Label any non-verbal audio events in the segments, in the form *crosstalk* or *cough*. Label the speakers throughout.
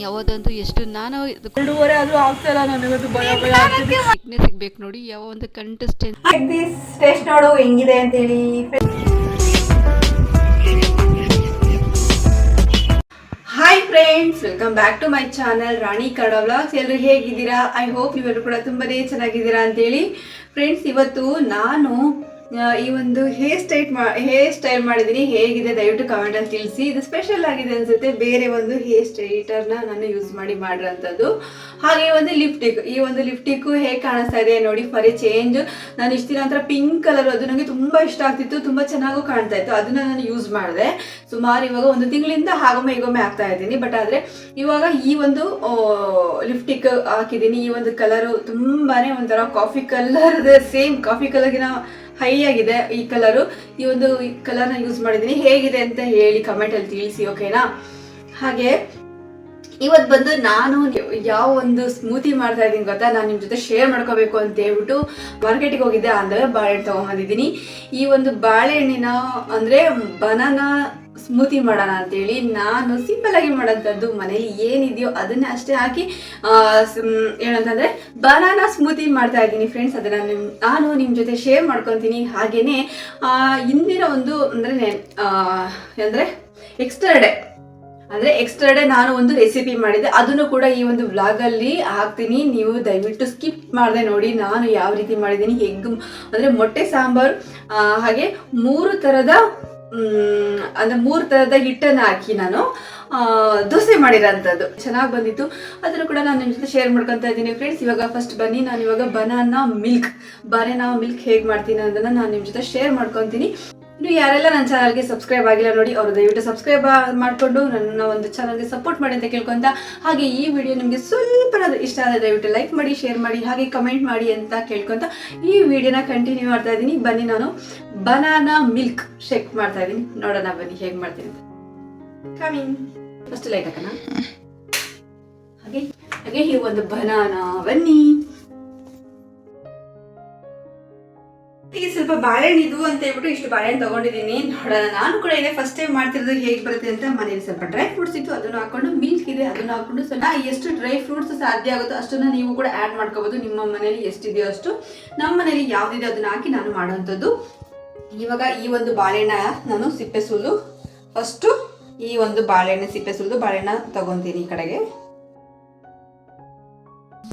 Speaker 1: ಯಾವುದಂತೂ ಎಷ್ಟು ನಾನು
Speaker 2: ಎರಡೂವರೆ ಆದ್ರೂ ಆಗ್ತಾ ನನಗದು ಭಯ ಭಯ ಆಗ್ತಿದೆ
Speaker 1: ಸಿಗ್ನೆ ಸಿಗ್ಬೇಕು ನೋಡಿ ಯಾವ ಒಂದು ಕಂಟೆಸ್ಟೆಂಟ್
Speaker 2: ದಿಸ್ ಟೇಸ್ಟ್ ನೋಡು ಹೆಂಗಿದೆ ಅಂತ ಹೇಳಿ hi friends welcome back to my channel Rani Kannada vlogs ಎಲ್ಲರೂ ಹೇಗಿದ್ದೀರಾ? ಐ ಹೋಪ್ ನೀವೆಲ್ಲರೂ ಕೂಡ ತುಂಬಾನೇ ಚೆನ್ನಾಗಿದ್ದೀರಾ ಅಂತೇಳಿ. ಫ್ರೆಂಡ್ಸ್ ಇವತ್ತು ನಾನು ಈ ಒಂದು ಹೇರ್ ಸ್ಟೈಟ್ ಹೇರ್ ಸ್ಟೈಲ್ ಮಾಡಿದ್ದೀನಿ. ಹೇಗಿದೆ ದಯವಿಟ್ಟು ಕಮೆಂಟಲ್ಲಿ ತಿಳಿಸಿ. ಇದು ಸ್ಪೆಷಲ್ ಆಗಿದೆ ಅನ್ಸುತ್ತೆ. ಬೇರೆ ಒಂದು ಹೇರ್ ಸ್ಟ್ರೈಟರ್ನ ನಾನು ಯೂಸ್ ಮಾಡಿ ಮಾಡಿರೋಂಥದ್ದು ಹಾಗೆ ಒಂದು ಲಿಪ್ಟಿಕ್ ಈ ಒಂದು ಲಿಪ್ಟಿಕ್ಕು ಹೇಗೆ ಕಾಣಿಸ್ತಾ ಇದೆ ನೋಡಿ ಫರಿ ಚೇಂಜ್ ನಾನು ಇಷ್ಟಿನ ಒಂಥರ ಪಿಂಕ್ ಕಲರ್ ಅದು ನನಗೆ ತುಂಬ ಇಷ್ಟ ಆಗ್ತಿತ್ತು. ತುಂಬ ಚೆನ್ನಾಗೂ ಕಾಣ್ತಾ ಇತ್ತು ಅದನ್ನ ನಾನು ಯೂಸ್ ಮಾಡಿದೆ. ಸುಮಾರು ಇವಾಗ ಒಂದು ತಿಂಗಳಿಂದ ಹಾಗೊಮ್ಮೆ ಈಗೊಮ್ಮೆ ಆಗ್ತಾ ಇದ್ದೀನಿ. ಬಟ್ ಆದರೆ ಇವಾಗ ಈ ಒಂದು ಲಿಪ್ಟಿಕ್ ಹಾಕಿದ್ದೀನಿ. ಈ ಒಂದು ಕಲರು ತುಂಬಾನೇ ಒಂಥರ ಕಾಫಿ ಕಲರ್ ಸೇಮ್ ಕಾಫಿ ಕಲರ್ಗಿನ ಹೈ ಆಗಿದೆ ಈ ಕಲರು. ಈ ಒಂದು ಕಲರ್ನ ಯೂಸ್ ಮಾಡಿದ್ದೀನಿ. ಹೇಗಿದೆ ಅಂತ ಹೇಳಿ ಕಮೆಂಟಲ್ಲಿ ತಿಳಿಸಿ ಓಕೆನಾ ಹಾಗೆ ಇವತ್ತು ಬಂದು ನಾನು ಯಾವ ಒಂದು ಸ್ಮೂತಿ ಮಾಡ್ತಾ ಇದ್ದೀನಿ ಗೊತ್ತಾ? ನಾನು ನಿಮ್ಮ ಜೊತೆ ಶೇರ್ ಮಾಡ್ಕೋಬೇಕು ಅಂತ ಹೇಳ್ಬಿಟ್ಟು ಮಾರ್ಕೆಟಿಗೆ ಹೋಗಿದ್ದೆ. ಅಂದರೆ ಬಾಳೆಹಣ್ಣು ತೊಗೊಂಬಂದಿದ್ದೀನಿ ಈ ಒಂದು ಬಾಳೆಹಣ್ಣಿನ ಅಂದರೆ ಬನಾನಾ ಸ್ಮೂತಿ ಮಾಡೋಣ ಅಂತೇಳಿ ನಾನು ಸಿಂಪಲ್ ಆಗಿ ಮಾಡೋಂಥದ್ದು ಮನೇಲಿ ಏನಿದೆಯೋ ಅದನ್ನ ಅಷ್ಟೇ ಹಾಕಿ ಏನಂತಂದ್ರೆ ಬನಾನಾ ಸ್ಮೂತಿ ಮಾಡ್ತಾ ಇದ್ದೀನಿ ಫ್ರೆಂಡ್ಸ್ ಅದನ್ನ ನಿಮ್ ನಾನು ನಿಮ್ಮ ಜೊತೆ ಶೇರ್ ಮಾಡ್ಕೊತೀನಿ. ಹಾಗೇನೆ ಆ, ಇಂದಿನ ಒಂದು ಅಂದರೆ ಅಂದ್ರೆ ಎಕ್ಸ್ಟ್ರಾ ಡೇ ಅಂದ್ರೆ ಎಕ್ಸ್ಟ್ರಾ ಡೇ ನಾನು ಒಂದು ರೆಸಿಪಿ ಮಾಡಿದೆ ಅದನ್ನು ಕೂಡ ಈ ಒಂದು ವ್ಲಾಗ್ ಅಲ್ಲಿ ಹಾಕ್ತೀನಿ. ನೀವು ದಯವಿಟ್ಟು ಸ್ಕಿಪ್ ಮಾಡದೆ ನೋಡಿ ನಾನು ಯಾವ ರೀತಿ ಮಾಡಿದ್ದೀನಿ. ಎಗ್ ಅಂದ್ರೆ ಮೊಟ್ಟೆ ಸಾಂಬಾರ್ ಹಾಗೆ ಮೂರು ತರದ ಅಂದ್ರೆ ಮೂರು ತರದ ಹಿಟ್ಟನ್ನು ಹಾಕಿ ನಾನು ದೋಸೆ ಮಾಡಿರೋಂಥದ್ದು. ಚೆನ್ನಾಗಿ ಬಂದಿತ್ತು. ಅದನ್ನು ಕೂಡ ನಾನು ನಿಮ್ಮ ಜೊತೆ ಶೇರ್ ಮಾಡ್ಕೊತಾ ಇದ್ದೀನಿ ಫ್ರೆಂಡ್ಸ್ ಇವಾಗ ಫಸ್ಟ್ ಬನ್ನಿ. ನಾನು ಇವಾಗ ಬನಾನಾ ಮಿಲ್ಕ್ ಬನಾನಾ ಮಿಲ್ಕ್ ಹೇಗೆ ಮಾಡ್ತೀನಿ ಅನ್ನೋದನ್ನು ನಾನು ನಿಮ್ಮ ಜೊತೆ ಶೇರ್ ಮಾಡ್ಕೊತೀನಿ. ಇನ್ನು ಯಾರೆಲ್ಲ ನನ್ನ ಚಾನಲ್ಗೆ ಸಬ್ಸ್ಕ್ರೈಬ್ ಆಗಿಲ್ಲ ನೋಡಿ, ಅವರು ದಯವಿಟ್ಟು ಸಬ್ಸ್ಕ್ರೈಬ್ ಮಾಡಿಕೊಂಡು ನನ್ನ ಒಂದು ಚಾನಲ್ಗೆ ಸಪೋರ್ಟ್ ಮಾಡಿ ಅಂತ ಕೇಳ್ಕೊಂತ, ಹಾಗೆ ಈ ವಿಡಿಯೋ ನಿಮಗೆ ಸ್ವಲ್ಪ ಇಷ್ಟ ಆದರೆ ದಯವಿಟ್ಟು ಲೈಕ್ ಮಾಡಿ ಶೇರ್ ಮಾಡಿ, ಹಾಗೆ ಕಮೆಂಟ್ ಮಾಡಿ ಅಂತ ಕೇಳ್ಕೊಂತ ಈ ವಿಡಿಯೋನ ಕಂಟಿನ್ಯೂ ಮಾಡ್ತಾ ಇದ್ದೀನಿ. ಬನ್ನಿ ನಾನು ಬನಾನಾ ಮಿಲ್ಕ್ ಶೇಕ್ ಮಾಡ್ತಾ ಇದ್ದೀನಿ. ನೋಡೋಣ ಬನ್ನಿ ಹೇಗೆ ಮಾಡ್ತೀನಿ ಕಮಿಂಗ್ ಫಸ್ಟ್ ಲೈಟ್ ಹಾಕೋಣ. ಹಾಗೆ ಹಾಗೆ ಈ ಒಂದು ಬನಾನಾ ಬನ್ನಿ. ಈಗ ಸ್ವಲ್ಪ ಬಾಳೆಹಣ್ಣು ಇದು ಅಂತ ಹೇಳ್ಬಿಟ್ಟು ಇಷ್ಟು ಬಾಳೆಹಣ್ಣು ತಗೊಂಡಿದ್ದೀನಿ. ನೋಡೋಣ, ನಾನು ಕೂಡ ಇದೆ ಫಸ್ಟ್ ಟೈಮ್ ಮಾಡ್ತಿರೋದು ಹೇಗೆ ಬರುತ್ತೆ ಅಂತ ಮನೇಲಿ ಸ್ವಲ್ಪ ಡ್ರೈ ಫ್ರೂಟ್ಸ್ ಇತ್ತು, ಅದನ್ನು ಹಾಕೊಂಡು ಮಿಲ್ಕ್ ಇದೆ, ಅದನ್ನು ಹಾಕೊಂಡು ಸ್ವಲ್ಪ ಎಷ್ಟು ಡ್ರೈ ಫ್ರೂಟ್ಸ್ ಸಾಧ್ಯ ಆಗುತ್ತೋ ಅಷ್ಟನ್ನು ನೀವು ಕೂಡ ಆ್ಯಡ್ ಮಾಡ್ಕೋಬೋದು. ನಿಮ್ಮ ಮನೇಲಿ ಎಷ್ಟಿದೆಯೋ ಅಷ್ಟು ನಮ್ಮ ಮನೇಲಿ ಯಾವುದಿದೆ ಅದನ್ನು ಹಾಕಿ ನಾನು ಮಾಡೋವಂಥದ್ದು. ಇವಾಗ ಈ ಒಂದು ಬಾಳೆಹಣ್ಣ ನಾನು ಸಿಪ್ಪೆ ಸುಲು. ಫಸ್ಟು ಈ ಒಂದು ಬಾಳೆಹಣ್ಣು, ಸಿಪ್ಪೆ ಸುಲಿದು ಬಾಳೆಹಣ್ಣ ತಗೊತೀನಿ ಈ ಕಡೆಗೆ.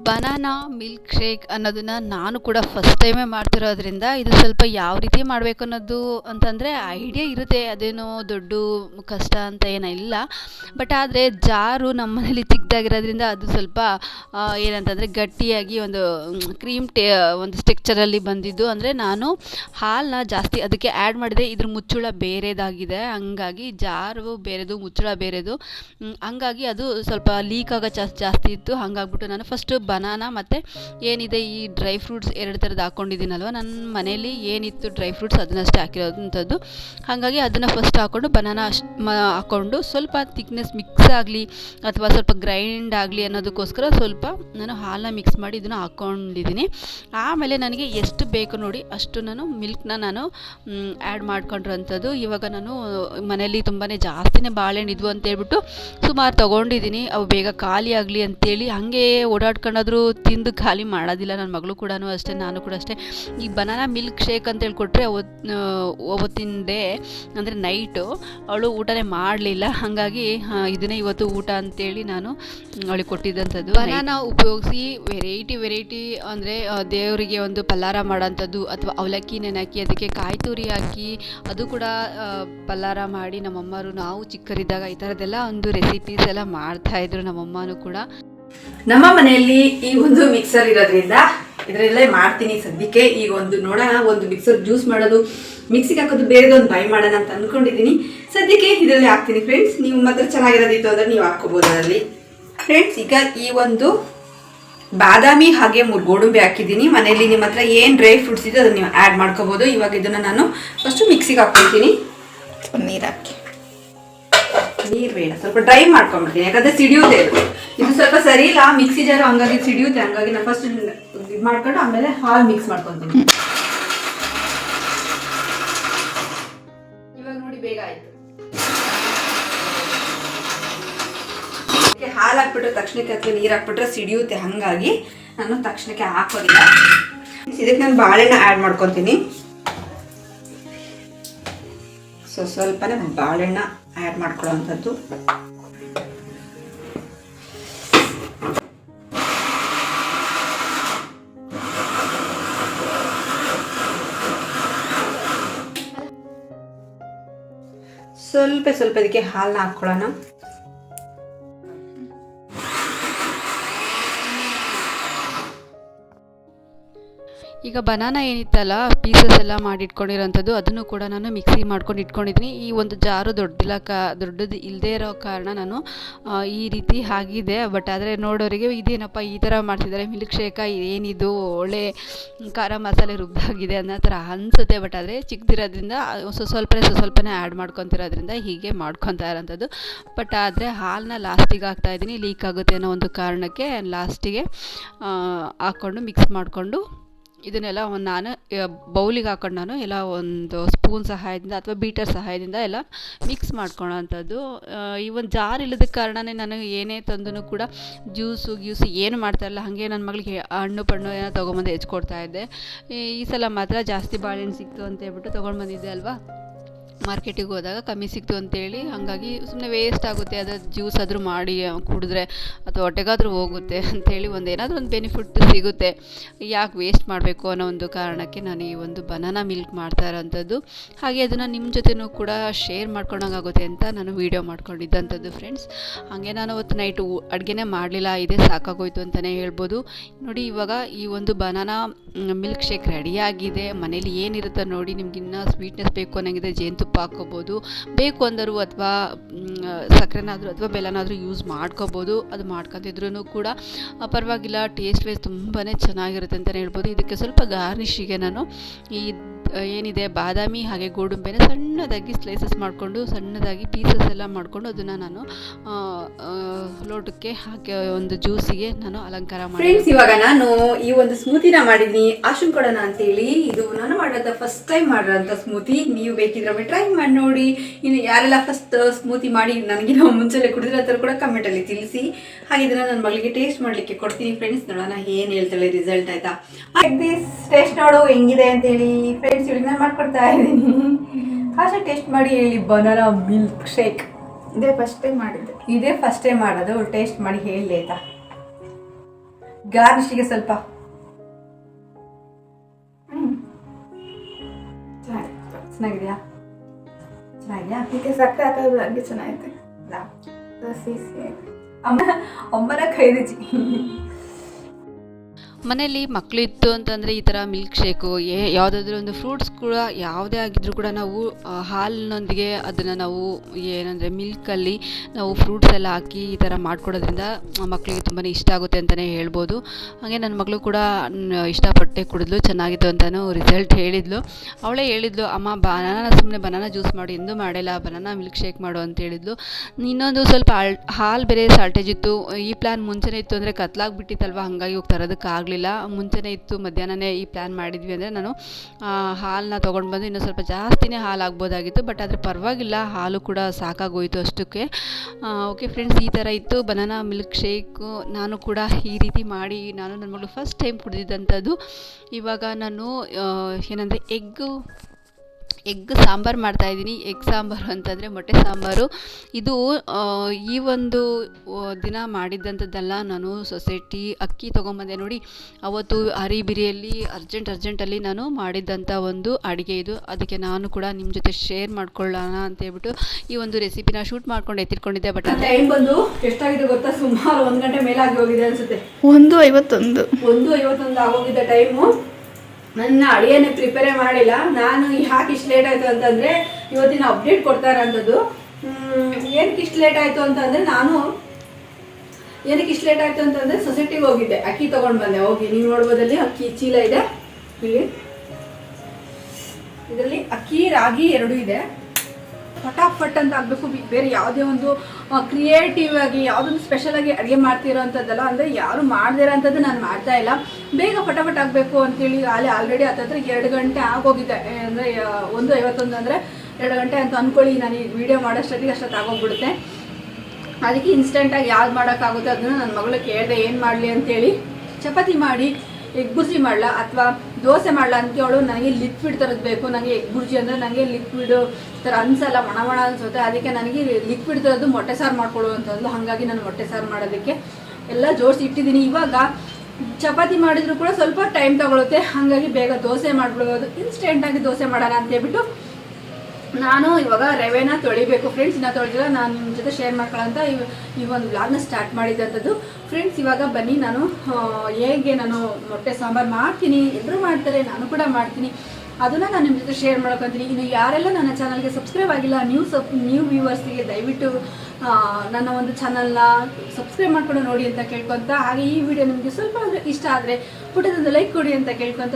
Speaker 1: ಬನಾನಾ ಮಿಲ್ಕ್ ಶೇಕ್ ಅನ್ನೋದನ್ನ ನಾನು ಕೂಡ ಫಸ್ಟ್ ಟೈಮೇ ಮಾಡ್ತಿರೋದ್ರಿಂದ ಇದು ಸ್ವಲ್ಪ ಯಾವ ರೀತಿ ಮಾಡಬೇಕು ಅನ್ನೋದು ಅಂತಂದರೆ ಐಡಿಯಾ ಇರುತ್ತೆ. ಅದೇನೋ ದೊಡ್ಡ ಕಷ್ಟ ಅಂತ ಏನಿಲ್ಲ ಬಟ್ ಆದರೆ ಜಾರು ನಮ್ಮ ಮನೇಲಿ ಚಿಕ್ಕದಾಗಿರೋದ್ರಿಂದ ಅದು ಸ್ವಲ್ಪ ಏನಂತಂದರೆ ಗಟ್ಟಿಯಾಗಿ ಒಂದು ಕ್ರೀಮ್ ಟೇ ಒಂದು ಸ್ಟ್ರಕ್ಚರಲ್ಲಿ ಬಂದಿದ್ದು. ಅಂದರೆ ನಾನು ಹಾಲನ್ನ ಜಾಸ್ತಿ ಅದಕ್ಕೆ ಆ್ಯಡ್ ಮಾಡಿದೆ. ಇದ್ರ ಮುಚ್ಚುಳ ಬೇರೆದಾಗಿದೆ. ಹಂಗಾಗಿ ಜಾರು ಬೇರೆದು, ಮುಚ್ಚುಳ ಬೇರೆದು. ಹಂಗಾಗಿ ಅದು ಸ್ವಲ್ಪ ಲೀಕ್ ಆಗೋ ಜಾಸ್ತಿ ಇತ್ತು. ಹಂಗಾಗ್ಬಿಟ್ಟು ನಾನು ಫಸ್ಟ್ ಬನಾನಾ ಮತ್ತು ಏನಿದೆ ಈ ಡ್ರೈ ಫ್ರೂಟ್ಸ್ ಎರಡು ಥರದ್ದು ಹಾಕ್ಕೊಂಡಿದ್ದೀನಲ್ವ ನನ್ನ ಮನೇಲಿ ಏನಿತ್ತು ಡ್ರೈ ಫ್ರೂಟ್ಸ್ ಅದನ್ನಷ್ಟೇ ಹಾಕಿರೋದಂಥದ್ದು. ಹಾಗಾಗಿ ಅದನ್ನು ಫಸ್ಟ್ ಹಾಕ್ಕೊಂಡು ಬನಾನಾ ಅಷ್ಟು ಹಾಕ್ಕೊಂಡು ಸ್ವಲ್ಪ ತಿಕ್ನೆಸ್ ಮಿಕ್ಸ್ ಆಗಲಿ ಅಥವಾ ಸ್ವಲ್ಪ ಗ್ರೈಂಡ್ ಆಗಲಿ ಅನ್ನೋದಕ್ಕೋಸ್ಕರ ಸ್ವಲ್ಪ ನಾನು ಹಾಲನ್ನ ಮಿಕ್ಸ್ ಮಾಡಿ ಇದನ್ನು ಹಾಕ್ಕೊಂಡಿದ್ದೀನಿ ಆಮೇಲೆ ನನಗೆ ಎಷ್ಟು ಬೇಕು ನೋಡಿ ಅಷ್ಟು ನಾನು ಮಿಲ್ಕ್ನ ನಾನು ಆ್ಯಡ್ ಮಾಡ್ಕೊಂಡಿರೋಂಥದ್ದು. ಇವಾಗ ನಾನು ಮನೇಲಿ ತುಂಬಾ ಜಾಸ್ತಿನೇ ಬಾಳೆಹಣ್ಣು ಇದ್ವು ಅಂತೇಳ್ಬಿಟ್ಟು ಸುಮಾರು ತೊಗೊಂಡಿದ್ದೀನಿ. ಅವು ಬೇಗ ಖಾಲಿ ಆಗಲಿ ಅಂತೇಳಿ ಹಾಗೆ ಓಡಾಡ್ಕೊಂಡಾದ್ರೂ ತಿಂದು ಖಾಲಿ ಮಾಡೋದಿಲ್ಲ ನನ್ನ ಮಗಳು ಕೂಡ ಅಷ್ಟೇ, ನಾನು ಕೂಡ ಅಷ್ಟೇ. ಈ ಬನಾನಾ ಮಿಲ್ಕ್ ಶೇಕ್ ಅಂತ ಹೇಳ್ಕೊಟ್ರೆ ಅವತ್ತು ಅವತ್ತಿನ ಡೇ ಅಂದರೆ ನೈಟು ಅವಳು ಊಟನೇ ಮಾಡಲಿಲ್ಲ. ಹಾಗಾಗಿ ಇದನ್ನೇ ಇವತ್ತು ಊಟ ಅಂತೇಳಿ ನಾನು ಅವಳಿಗೆ ಕೊಟ್ಟಿದ್ದಂಥದ್ದು. ಬನಾನ ಉಪಯೋಗಿಸಿ ವೆರೈಟಿ ವೆರೈಟಿ ಅಂದರೆ ದೇವರಿಗೆ ಒಂದು ಪಲ್ಲಾರ ಮಾಡೋಂಥದ್ದು ಅಥವಾ ಅವಲಕ್ಕಿ, ನೆನಕಿ, ಅದಕ್ಕೆ ಕಾಯಿ ತುರಿ ಹಾಕಿ, ಅದು ಕೂಡ ಪಲ್ಲಾರ ಮಾಡಿ ನಮ್ಮಮ್ಮರು ನಾವು ಚಿಕ್ಕರಿದ್ದಾಗ ಈ ಥರದ್ದೆಲ್ಲ ಒಂದು ರೆಸಿಪೀಸ್ ಎಲ್ಲ ಮಾಡ್ತಾಯಿದ್ರು ನಮ್ಮಮ್ಮನೂ ಕೂಡ.
Speaker 2: ನಮ್ಮ ಮನೆಯಲ್ಲಿ ಈ ಒಂದು ಮಿಕ್ಸರ್ ಇರೋದ್ರಿಂದ ಇದರಲ್ಲೇ ಮಾಡ್ತೀನಿ ಸದ್ಯಕ್ಕೆ. ಈಗ ಒಂದು ನೋಡೋಣ, ಒಂದು ಮಿಕ್ಸರ್ ಜ್ಯೂಸ್ ಮಾಡೋದು ಮಿಕ್ಸಿಗೆ ಹಾಕೋದು, ಬೇರೆದೊಂದು ಬೈ ಮಾಡೋಣ ಅಂತ ಅಂದ್ಕೊಂಡಿದ್ದೀನಿ. ಸದ್ಯಕ್ಕೆ ಇದರಲ್ಲಿ ಹಾಕ್ತೀನಿ ಫ್ರೆಂಡ್ಸ್ ನೀವು ಮಾತ್ರ ಚೆನ್ನಾಗಿರೋದಿತ್ತು ಅಂದರೆ ನೀವು ಹಾಕ್ಕೋಬೋದು ಅದರಲ್ಲಿ. ಫ್ರೆಂಡ್ಸ್ ಈಗ ಈ ಒಂದು ಬಾದಾಮಿ ಹಾಗೆ ಮೂರು ಗೋಡಂಬಿ ಹಾಕಿದ್ದೀನಿ. ಮನೆಯಲ್ಲಿ ನಿಮ್ಮ ಹತ್ರ ಏನು ಡ್ರೈ ಫ್ರೂಟ್ಸ್ ಇದೆ ಅದನ್ನು ನೀವು ಆ್ಯಡ್ ಮಾಡ್ಕೋಬೋದು. ಇವಾಗ ಇದನ್ನು ನಾನು ಫಸ್ಟು ಮಿಕ್ಸಿಗೆ ಹಾಕ್ಕೊಳ್ತೀನಿ.
Speaker 3: ನೀರು ಹಾಕಿ.
Speaker 2: ನೀರು ಬೇಡ. ಸ್ವಲ್ಪ ಡ್ರೈ ಮಾಡ್ಕೊಂಡ್ಬಿಡ್ತೀನಿ ಯಾಕಂದ್ರೆ ಸಿಡಿಯುತ್ತೆ. ಇದು ಇದು ಸ್ವಲ್ಪ ಸರಿ ಇಲ್ಲ. ಮಿಕ್ಸಿ ಜಾರು ಹಂಗಾಗಿ ಸಿಡಿಯುತ್ತೆ. ಹಂಗಾಗಿ ನಾನು ಫಸ್ಟ್ ಇದು ಮಾಡ್ಕೊಂಡು ಆಮೇಲೆ ಹಾಲು ಮಿಕ್ಸ್ ಮಾಡ್ಕೊತೀನಿ. ಇವಾಗ ನೋಡಿ ಬೇಗ ಆಯ್ತು. ಹಾಲು ಹಾಕ್ಬಿಟ್ರೆ ತಕ್ಷಣಕ್ಕೆ ಅಥವಾ ನೀರು ಹಾಕ್ಬಿಟ್ರೆ ಸಿಡಿಯುತ್ತೆ. ಹಾಗಾಗಿ ನಾನು ತಕ್ಷಣಕ್ಕೆ ಹಾಕೋದಿಲ್ಲ. ಇದಕ್ಕೆ ನಾನು ಬಾಳೆಹಣ್ಣು ಆ್ಯಡ್ ಮಾಡ್ಕೊತೀನಿ. ಸೊ ಸ್ವಲ್ಪನೇ ಬಾಳೆಹಣ್ಣು ಆ್ಯಡ್ ಮಾಡ್ಕೊಳ್ಳೋವಂಥದ್ದು. ಸ್ವಲ್ಪ ಸ್ವಲ್ಪ ಇದಕ್ಕೆ ಹಾಲನ್ನ ಹಾಕ್ಕೊಳ್ಳೋಣ.
Speaker 1: ಈಗ ಬನಾನ ಏನಿತ್ತಲ್ಲ ಪೀಸಸ್ ಎಲ್ಲ ಮಾಡಿ ಇಟ್ಕೊಂಡಿರೋಂಥದ್ದು ಅದನ್ನು ಕೂಡ ನಾನು ಮಿಕ್ಸಿ ಮಾಡ್ಕೊಂಡು ಇಟ್ಕೊಂಡಿದ್ದೀನಿ. ಈ ಒಂದು ಜಾರು ದೊಡ್ಡದಿಲ್ಲ ಕಾ, ದೊಡ್ಡದು ಇಲ್ಲದೇ ಇರೋ ಕಾರಣ ನಾನು ಈ ರೀತಿ ಆಗಿದೆ. ಬಟ್ ಆದರೆ ನೋಡೋರಿಗೆ ಇದೇನಪ್ಪ ಈ ಥರ ಮಾಡ್ತಿದ್ದಾರೆ. ಮಿಲ್ಕ್ ಶೇಕ ಏನಿದು, ಒಳ್ಳೆ ಖಾರ ಮಸಾಲೆ ರುಬ್ಬಾಗಿದೆ ಅನ್ನೋ ಥರ ಅನಿಸುತ್ತೆ. ಬಟ್ ಆದರೆ ಚಿಕ್ಕದಿರೋದ್ರಿಂದ ಸ್ವ ಸ್ವಲ್ಪನೇ ಸ್ವ ಸ್ವಲ್ಪನೇ ಆ್ಯಡ್ ಮಾಡ್ಕೊತಿರೋದ್ರಿಂದ ಹೀಗೆ ಮಾಡ್ಕೊತಾ ಇರೋಂಥದ್ದು. ಬಟ್ ಆದರೆ ಹಾಲನ್ನ ಲಾಸ್ಟಿಗೆ ಹಾಕ್ತಾಯಿದ್ದೀನಿ ಲೀಕ್ ಆಗುತ್ತೆ ಅನ್ನೋ ಒಂದು ಕಾರಣಕ್ಕೆ ಲಾಸ್ಟಿಗೆ ಹಾಕ್ಕೊಂಡು ಮಿಕ್ಸ್ ಮಾಡಿಕೊಂಡು ಇದನ್ನೆಲ್ಲ ಒಂದು ನಾನು ಬೌಲಿಗೆ ಹಾಕೊಂಡು ನಾನು ಎಲ್ಲ ಒಂದು ಸ್ಪೂನ್ ಸಹಾಯದಿಂದ ಅಥವಾ ಬೀಟರ್ ಸಹಾಯದಿಂದ ಎಲ್ಲ ಮಿಕ್ಸ್ ಮಾಡ್ಕೊಳ್ಳೋವಂಥದ್ದು ಈ ಒಂದು ಜಾರ್ ಇಲ್ಲದ ಕಾರಣನೇ ನಾನು ಏನೇ ತಂದೂ ಕೂಡ ಜ್ಯೂಸು ಗ್ಯೂಸು ಏನು ಮಾಡ್ತಾಯಿರಲ್ಲ ಹಾಗೆ ನನ್ನ ಮಗಳಿಗೆ ಹಣ್ಣು ಪಣ್ಣು ಏನೋ ತೊಗೊಂಬಂದು ಹೆಚ್ಕೊಡ್ತಾ ಇದ್ದೆ. ಈ ಸಲ ಮಾತ್ರ ಜಾಸ್ತಿ ಬಾಳೆಹಣ್ಣು ಸಿಕ್ತು ಅಂತ ಹೇಳ್ಬಿಟ್ಟು ತೊಗೊಂಡು ಬಂದಿದ್ದೆ ಅಲ್ವಾ? ಮಾರ್ಕೆಟಿಗೆ ಹೋದಾಗ ಕಮ್ಮಿ ಸಿಕ್ತು ಅಂತೇಳಿ. ಹಾಗಾಗಿ ಸುಮ್ಮನೆ ವೇಸ್ಟ್ ಆಗುತ್ತೆ. ಅದು ಜ್ಯೂಸ್ ಆದರೂ ಮಾಡಿ, ಕುಡಿದ್ರೆ ಅಥವಾ ಹೊಟ್ಟೆಗಾದರೂ ಹೋಗುತ್ತೆ ಅಂಥೇಳಿ ಒಂದು ಏನಾದರೂ ಒಂದು ಬೆನಿಫಿಟ್ ಸಿಗುತ್ತೆ. ಯಾಕೆ ವೇಸ್ಟ್ ಮಾಡಬೇಕು ಅನ್ನೋ ಒಂದು ಕಾರಣಕ್ಕೆ ನಾನು ಈ ಒಂದು ಬನಾನಾ ಮಿಲ್ಕ್ ಮಾಡ್ತಾ ಇರೋಂಥದ್ದು. ಹಾಗೆ ಅದನ್ನು ನಿಮ್ಮ ಜೊತೆನೂ ಕೂಡ ಶೇರ್ ಮಾಡ್ಕೊಂಡಂಗಾಗುತ್ತೆ ಅಂತ ನಾನು ವೀಡಿಯೋ ಮಾಡ್ಕೊಂಡಿದ್ದಂಥದ್ದು ಫ್ರೆಂಡ್ಸ್ ಹಾಗೆ ನಾನು ಅವತ್ತು ನೈಟು ಅಡುಗೆನೇ ಮಾಡಲಿಲ್ಲ. ಇದೇ ಸಾಕಾಗೋಯ್ತು ಅಂತಲೇ ಹೇಳ್ಬೋದು. ನೋಡಿ ಇವಾಗ ಈ ಒಂದು ಬನಾನಾ ಮಿಲ್ಕ್ ಶೇಕ್ ರೆಡಿಯಾಗಿದೆ ಮನೇಲಿ ಏನಿರುತ್ತೆ ನೋಡಿ ನಿಮ್ಗೆ ಇನ್ನೂ ಸ್ವೀಟ್ನೆಸ್ ಬೇಕು ಅನ್ನಂಗಿದೆ. ಜೇನುತುಪ್ಪ ಹಾಕ್ಕೋಬೋದು. ಬೇಕು ಅಂದರು ಅಥವಾ ಸಕ್ಕರೆನಾದರೂ ಅಥವಾ ಬೆಲ್ಲನಾದರೂ ಯೂಸ್ ಮಾಡ್ಕೋಬೋದು. ಅದು ಮಾಡ್ಕೊತಿದ್ರು ಕೂಡ ಪರವಾಗಿಲ್ಲ ಟೇಸ್ಟ್ ವೈಸ್ ತುಂಬಾ ಚೆನ್ನಾಗಿರುತ್ತೆ ಅಂತಲೇ ಹೇಳ್ಬೋದು. ಇದಕ್ಕೆ ಸ್ವಲ್ಪ ಗಾರ್ನಿಷಿಗೆ ನಾನು ಈ ಏನಿದೆ, ಬಾದಾಮಿ ಹಾಗೆ ಗೋಡಂಬೆನ ಸಣ್ಣದಾಗಿ ಸ್ಲೈಸಸ್ ಮಾಡಿಕೊಂಡು, ಸಣ್ಣದಾಗಿ ಪೀಸಸ್ ಎಲ್ಲ ಮಾಡಿಕೊಂಡು ಅದನ್ನು ನಾನು ಲೋಟಕ್ಕೆ ಹಾಕಿ, ಒಂದು ಜ್ಯೂಸಿಗೆ ನಾನು ಅಲಂಕಾರ ಮಾಡಿ
Speaker 2: ಇವಾಗ ನಾನು ಈ ಒಂದು ಸ್ಮೂತಿನ ಮಾಡಿದ್ದೀನಿ. ಆಶನ್ ಕೊಡೋಣ ಅಂತೇಳಿ. ಇದು ನಾನು ಮಾಡೋಂಥ ಫಸ್ಟ್ ಟೈಮ್ ಮಾಡಿರೋಂಥ ಸ್ಮೂತಿ ನೀವು ಬೇಕಿದ್ರೆ ಟ್ರೈ ಮಾಡಿ ನೋಡಿ. ಇನ್ನು ಯಾರೆಲ್ಲ ಫಸ್ಟ್ ಸ್ಮೂತಿ ಮಾಡಿ ನನಗಿನ ಮುಂಚೆಲೆ ಕುಡಿದ್ರೆ ಥರ ಕೂಡ ಕಮೆಂಟಲ್ಲಿ ತಿಳಿಸಿ. ಹಾಗೆ ಇದನ್ನ ನನ್ನ ಮಗಳಿಗೆ ಟೇಸ್ಟ್ ಮಾಡಲಿಕ್ಕೆ ಕೊಡ್ತೀನಿ ಫ್ರೆಂಡ್ಸ್ ನೋಡೋಣ ಏನು ಹೇಳ್ತಾಳೆ ರಿಸಲ್ಟ್ ಆಯ್ತಾ? ದಿಸ್ ಟೇಸ್ಟ್ ನೋಡು ಹೆಂಗಿದೆ ಅಂತೇಳಿ. ಫ್ರೆಂಡ್ಸ್ ಇವಳಿಗೆ ನಾನು ಮಾಡ್ಕೊಡ್ತಾ ಇದ್ದೀನಿ. ಫಸ್ಟ್ ಟೇಸ್ಟ್ ಮಾಡಿ ಹೇಳಿ ಬನಾನಾ ಮಿಲ್ಕ್ ಶೇಕ್
Speaker 3: ಇದೇ ಫಸ್ಟ್ ಟೈಮ್ ಮಾಡಿದ್ದೆ.
Speaker 2: ಇದೇ ಫಸ್ಟ್ ಟೈಮ್ ಮಾಡೋದು ಟೇಸ್ಟ್ ಮಾಡಿ ಹೇಳಿ ಆಯ್ತಾ? ಗಾರ್ನಿಶಿಗೆ ಸ್ವಲ್ಪ. ಚೆನ್ನಾಗಿದೆಯಾ? ಚೆನ್ನಾಗಿದೆಯಾ?
Speaker 3: ಇದಕ್ಕೆ ಸಕ್ಕರೆ ಹಾಕೋದು ಹಂಗೆ ಚೆನ್ನಾಗೈತೆ ಸಿಹಿ ಸಿಹಿ
Speaker 2: ಅಮ್ಮ ಅಮ್ಮನ ಕೈ ರುಚಿ
Speaker 1: ಮನೇಲಿ ಮಕ್ಕಳು ಇತ್ತು ಅಂತಂದರೆ ಈ ಥರ ಮಿಲ್ಕ್ ಶೇಕು ಏ, ಯಾವುದಾದ್ರೂ ಒಂದು ಫ್ರೂಟ್ಸ್ ಕೂಡ ಯಾವುದೇ ಆಗಿದ್ರೂ ಕೂಡ ನಾವು ಹಾಲಿನೊಂದಿಗೆ ಅದನ್ನು ನಾವು, ಏನಂದರೆ ಮಿಲ್ಕಲ್ಲಿ ನಾವು ಫ್ರೂಟ್ಸ್ ಎಲ್ಲ ಹಾಕಿ ಈ ಥರ ಮಾಡಿಕೊಡೋದ್ರಿಂದ ಮಕ್ಕಳಿಗೆ ತುಂಬಾ ಇಷ್ಟ ಆಗುತ್ತೆ ಅಂತಲೇ ಹೇಳ್ಬೋದು. ಹಾಗೆ ನನ್ನ ಮಗಳು ಕೂಡ ಇಷ್ಟಪಟ್ಟೆ ಕುಡಿದ್ಲು, ಚೆನ್ನಾಗಿತ್ತು ಅಂತಲೂ ರಿಸಲ್ಟ್ ಹೇಳಿದ್ಲು. ಅವಳೇ ಹೇಳಿದ್ಲು, ಅಮ್ಮ, ಬನಾನ ಸುಮ್ಮನೆ ಬನಾನ ಜ್ಯೂಸ್ ಮಾಡಿ, ಎಂದೂ ಮಾಡಿಲ್ಲ, ಬನಾನ ಮಿಲ್ಕ್ ಶೇಕ್ ಮಾಡು ಅಂತ ಹೇಳಿದ್ಲು. ಇನ್ನೊಂದು ಸ್ವಲ್ಪ ಹಾಲ್ ಬೇರೆ ಸಾಲ್ಟೇಜ್ ಇತ್ತು. ಈ ಪ್ಲ್ಯಾನ್ ಮುಂಚೆನೇ ಇತ್ತು ಅಂದರೆ ಕತ್ಲಾಗ್ಬಿಟ್ಟಿತ್ತಲ್ವ, ಹಾಗಾಗಿ ಹೋಗಿ ತರೋದಕ್ಕಾಗಲಿಲ್ಲ ಮುಂಚೆನೇ ಇತ್ತು, ಮಧ್ಯಾಹ್ನನೇ ಈ ಪ್ಲ್ಯಾನ್ ಮಾಡಿದ್ವಿ ಅಂದರೆ ನಾನು ಹಾಲನ್ನ ತೊಗೊಂಡು ಬಂದು ಇನ್ನೂ ಸ್ವಲ್ಪ ಜಾಸ್ತಿನೇ ಹಾಲು ಆಗ್ಬೋದಾಗಿತ್ತು ಬಟ್ ಆದರೆ ಪರವಾಗಿಲ್ಲ, ಹಾಲು ಕೂಡ ಸಾಕಾಗೋಯಿತು ಅಷ್ಟಕ್ಕೆ. ಓಕೆ ಫ್ರೆಂಡ್ಸ್ ಈ ಥರ ಇತ್ತು. ಬನಾನಾ ಮಿಲ್ಕ್ ಶೇಕು ನಾನು ಕೂಡ ಈ ರೀತಿ ಮಾಡಿ, ನಾನು ನನ್ನ ಮಗಳು ಫಸ್ಟ್ ಟೈಮ್ ಕುಡಿದಿದ್ದಂಥದ್ದು ಇವಾಗ ನಾನು ಏನಂದರೆ ಎಗ್ಗು ಎಗ್ ಸಾಂಬಾರು ಮಾಡ್ತಾಯಿದ್ದೀನಿ ಎಗ್ ಸಾಂಬಾರು ಅಂತಂದರೆ ಮೊಟ್ಟೆ ಸಾಂಬಾರು. ಇದು ಈ ಒಂದು ದಿನ ಮಾಡಿದ್ದಂಥದ್ದೆಲ್ಲ ನಾನು ಸೊಸೈಟಿ. ಅಕ್ಕಿ ತೊಗೊಂಬಂದೆ ನೋಡಿ ಅವತ್ತು ಹರಿಬಿರಿಯಲ್ಲಿ ಅರ್ಜೆಂಟ್ ಅರ್ಜೆಂಟಲ್ಲಿ ನಾನು ಮಾಡಿದ್ದಂಥ ಒಂದು ಅಡುಗೆ ಇದು. ಅದಕ್ಕೆ ನಾನು ಕೂಡ ನಿಮ್ಮ ಜೊತೆ ಶೇರ್ ಮಾಡ್ಕೊಳ್ಳೋಣ ಅಂತ ಹೇಳ್ಬಿಟ್ಟು ಈ ಒಂದು ರೆಸಿಪಿನ ಶೂಟ್ ಮಾಡ್ಕೊಂಡು ಎತ್ತಿಟ್ಕೊಂಡಿದ್ದೆ. ಬಟ್
Speaker 2: ಟೈಮ್ ಬಂದು ಎಷ್ಟಾಗಿದೆ ಗೊತ್ತಾ? ಸುಮಾರು ಒಂದು ಗಂಟೆ ಮೇಲಾಗಿ ಹೋಗಿದೆ ಅನ್ಸುತ್ತೆ.
Speaker 3: ಒಂದು ಐವತ್ತೊಂದು. ಒಂದು
Speaker 2: ಒಂದು ಐವತ್ತೊಂದು ಆಗೋಗಿದ್ದ ಟೈಮು ನನ್ನ ಅಡಿಗೆನೇ ಪ್ರಿಪೇರೇ ಮಾಡಿಲ್ಲ. ನಾನು ಯಾಕೆ ಇಷ್ಟು ಲೇಟ್ ಆಯಿತು ಅಂತಂದರೆ ಇವತ್ತಿನ ಅಪ್ಡೇಟ್ ಕೊಡ್ತಾ ಇರೋಂಥದ್ದು ಏನಕ್ಕೆ ಇಷ್ಟು ಲೇಟ್ ಆಯಿತು ಅಂತಂದರೆ ನಾನು ಏನಕ್ಕೆ ಇಷ್ಟು ಲೇಟ್ ಆಯಿತು ಅಂತಂದರೆ ಸೊಸೈಟಿಗೆ ಹೋಗಿದ್ದೆ. ಅಕ್ಕಿ ತೊಗೊಂಡು ಬಂದೆ. ಹೋಗಿ, ನೀವು ನೋಡ್ಬೋದಲ್ಲಿ ಅಕ್ಕಿ ಚೀಲ ಇದೆ. ಇಲ್ಲಿ. ಇದರಲ್ಲಿ ಅಕ್ಕಿ, ರಾಗಿ ಎರಡೂ ಇದೆ. ಫಟಾಫಟ್ ಅಂತ ಆಗಬೇಕು. ಬೇರೆ ಯಾವುದೇ ಒಂದು ಕ್ರಿಯೇಟಿವ್ ಆಗಿ, ಯಾವುದೊಂದು ಸ್ಪೆಷಲ್ ಆಗಿ ಅಡುಗೆ ಮಾಡ್ತಿರೋ ಅಂಥದ್ದಲ್ಲ ಅಂದರೆ ಯಾರು ಮಾಡದಿರೋ ಅಂಥದ್ದು ನಾನು ಮಾಡ್ತಾ ಇಲ್ಲ. ಬೇಗ ಫಟಾಫಟ್ ಆಗಬೇಕು ಅಂತೇಳಿ ಅಲ್ಲಿ ಆಲ್ರೆಡಿ ಹತ್ತತ್ರ ಎರಡು ಗಂಟೆ ಆಗೋಗಿದೆ. ಅಂದರೆ ಒಂದು ಐವತ್ತೊಂದು ಅಂದರೆ ಎರಡು ಗಂಟೆ ಅಂತ ಅಂದ್ಕೊಳ್ಳಿ ನಾನು ಈ ವಿಡಿಯೋ ಮಾಡೋಷ್ಟೊತ್ತಿಗೆ ಅಷ್ಟೊತ್ತು ಆಗೋಗ್ಬಿಡುತ್ತೆ. ಅದಕ್ಕೆ ಇನ್ಸ್ಟೆಂಟಾಗಿ ಯಾವ್ದು ಮಾಡೋಕ್ಕಾಗುತ್ತೆ ಅದನ್ನ ನನ್ನ ಮಗಳು ಕೇಳಿದೆ, ಏನು ಮಾಡಲಿ ಅಂತೇಳಿ. ಚಪಾತಿ ಮಾಡಿ, ಎಗ್ ಬುರ್ಜಿ ಮಾಡಲ ಅಥವಾ ದೋಸೆ ಮಾಡಲ್ಲ ಅಂತ ಅವಳು ನನಗೆ ಲಿಕ್ವಿಡ್ ಥರದ್ದು ಬೇಕು ನನಗೆ ಎಗ್ ಬುರ್ಜಿ ಅಂದರೆ ನನಗೆ ಲಿಕ್ವಿಡ್ ಥರ ಅನ್ಸಲ್ಲ ಒಣ ಒಣ ಅನ್ಸುತ್ತೆ, ಅದಕ್ಕೆ ನನಗೆ ಲಿಕ್ವಿಡ್ ಥರದ್ದು ಮೊಟ್ಟೆ ಸಾರು ಮಾಡ್ಕೊಡು ಅಂತಂದ್ಲು ಹಾಗಾಗಿ ನಾನು ಮೊಟ್ಟೆ ಸಾರು ಮಾಡೋದಕ್ಕೆ ಎಲ್ಲ ಜೋಡಿಸಿ ಇಟ್ಟಿದ್ದೀನಿ. ಇವಾಗ ಚಪಾತಿ ಮಾಡಿದ್ರು ಕೂಡ ಸ್ವಲ್ಪ ಟೈಮ್ ತಗೊಳುತ್ತೆ, ಹಾಗಾಗಿ ಬೇಗ ದೋಸೆ ಮಾಡ್ಬಿಡ್ಬೋದು ಇನ್ಸ್ಟೆಂಟಾಗಿ ದೋಸೆ ಮಾಡೋಣ ಅಂತ ಹೇಳ್ಬಿಟ್ಟು ನಾನು ಇವಾಗ ರವೆನ ತೊಳಿಬೇಕು. ಫ್ರೆಂಡ್ಸ್ ಇನ್ನ ತೊಳೆದಿಲ್ಲ. ನಾನು ನಿಮ್ಮ ಜೊತೆ ಶೇರ್ ಮಾಡ್ಕೊಳ್ಳಂತ ಈ ಒಂದು ಬ್ಲಾಗ್ನ ಸ್ಟಾರ್ಟ್ ಮಾಡಿದಂಥದ್ದು ಫ್ರೆಂಡ್ಸ್ ಇವಾಗ ಬನ್ನಿ. ನಾನು ಹೇಗೆ ನಾನು ಮೊಟ್ಟೆ ಸಾಂಬಾರು ಮಾಡ್ತೀನಿ. ಎಲ್ಲರೂ ಮಾಡ್ತಾರೆ. ನಾನು ಕೂಡ ಮಾಡ್ತೀನಿ. ಅದನ್ನ ನಾನು ನಿಮ್ಮ ಜೊತೆ ಶೇರ್ ಮಾಡ್ಕೊತೀನಿ ಇನ್ನು ಯಾರೆಲ್ಲ ನನ್ನ ಚಾನಲ್ಗೆ ಸಬ್ಸ್ಕ್ರೈಬ್ ಆಗಿಲ್ಲ ನ್ಯೂ ಸಬ್ ನ್ಯೂ ವ್ಯೂವರ್ಸ್ಗೆ ದಯವಿಟ್ಟು ನನ್ನ ಒಂದು ಚಾನಲ್ನ ಸಬ್ಸ್ಕ್ರೈಬ್ ಮಾಡ್ಕೊಂಡು ನೋಡಿ ಅಂತ ಕೇಳ್ಕೊತ. ಹಾಗೆ ಈ ವಿಡಿಯೋ ನಿಮಗೆ ಸ್ವಲ್ಪ ಇಷ್ಟ ಆದರೆ ಪುಟದೊಂದು ಲೈಕ್ ಕೊಡಿ ಅಂತ ಕೇಳ್ಕೊತ.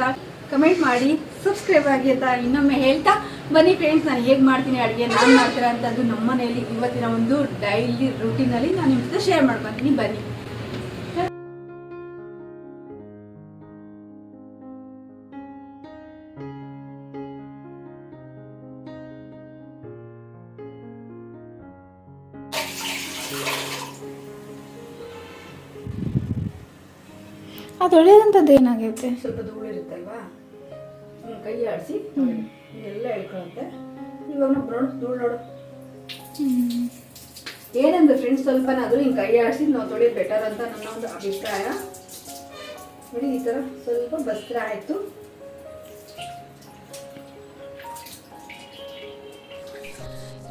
Speaker 2: ಕಮೆಂಟ್ ಮಾಡಿ. ಸಬ್ಸ್ಕ್ರೈಬ್ ಆಗಿ ಅಂತ ಇನ್ನೊಮ್ಮೆ ಹೇಳ್ತಾ ಬನ್ನಿ ಫ್ರೆಂಡ್ಸ್ ನಾನು ಹೇಗೆ ಮಾಡ್ತೀನಿ ಅಡುಗೆ ನಾನು ಮಾಡ್ತೀರಾ ಅಂತದ್ದು ನಮ್ಮ ಮನೆಯಲ್ಲಿ ಇವತ್ತಿನ ಒಂದು ಡೈಲಿ ರೂಟೀನಲ್ಲಿ ನಾನು ನಿಮ್ಮ ಜೊತೆ ಶೇರ್ ಮಾಡ್ಕೊತೀನಿ ಬನ್ನಿ
Speaker 3: ಅದು ಒಳ್ಳೆಯದಂಥದ್ದು ಏನಾಗೈತೆ?
Speaker 2: ಸ್ವಲ್ಪ ಧೂಳು ಇರುತ್ತಲ್ವಾ? ಕೈ ಆಡಿಸಿ ಎಲ್ಲ ಹೇಳ್ಕೊಳುತ್ತೆ. ಇವಾಗ ನಾವು ಧೂಳು ನೋಡು ಏನಂದ್ರೆ ಫ್ರೆಂಡ್ಸ್ ಸ್ವಲ್ಪನಾದರೂ ಹಿಂಗೆ ಕೈ ಆಡಿಸಿ ನಾವು ತೊಳೆಯೋದು ಬೆಟರ್ ಅಂತ ನನ್ನ ಒಂದು ಅಭಿಪ್ರಾಯ. ನೋಡಿ, ಈ ಥರ ಸ್ವಲ್ಪ ಬಸ್ತ್ರ ಆಯಿತು.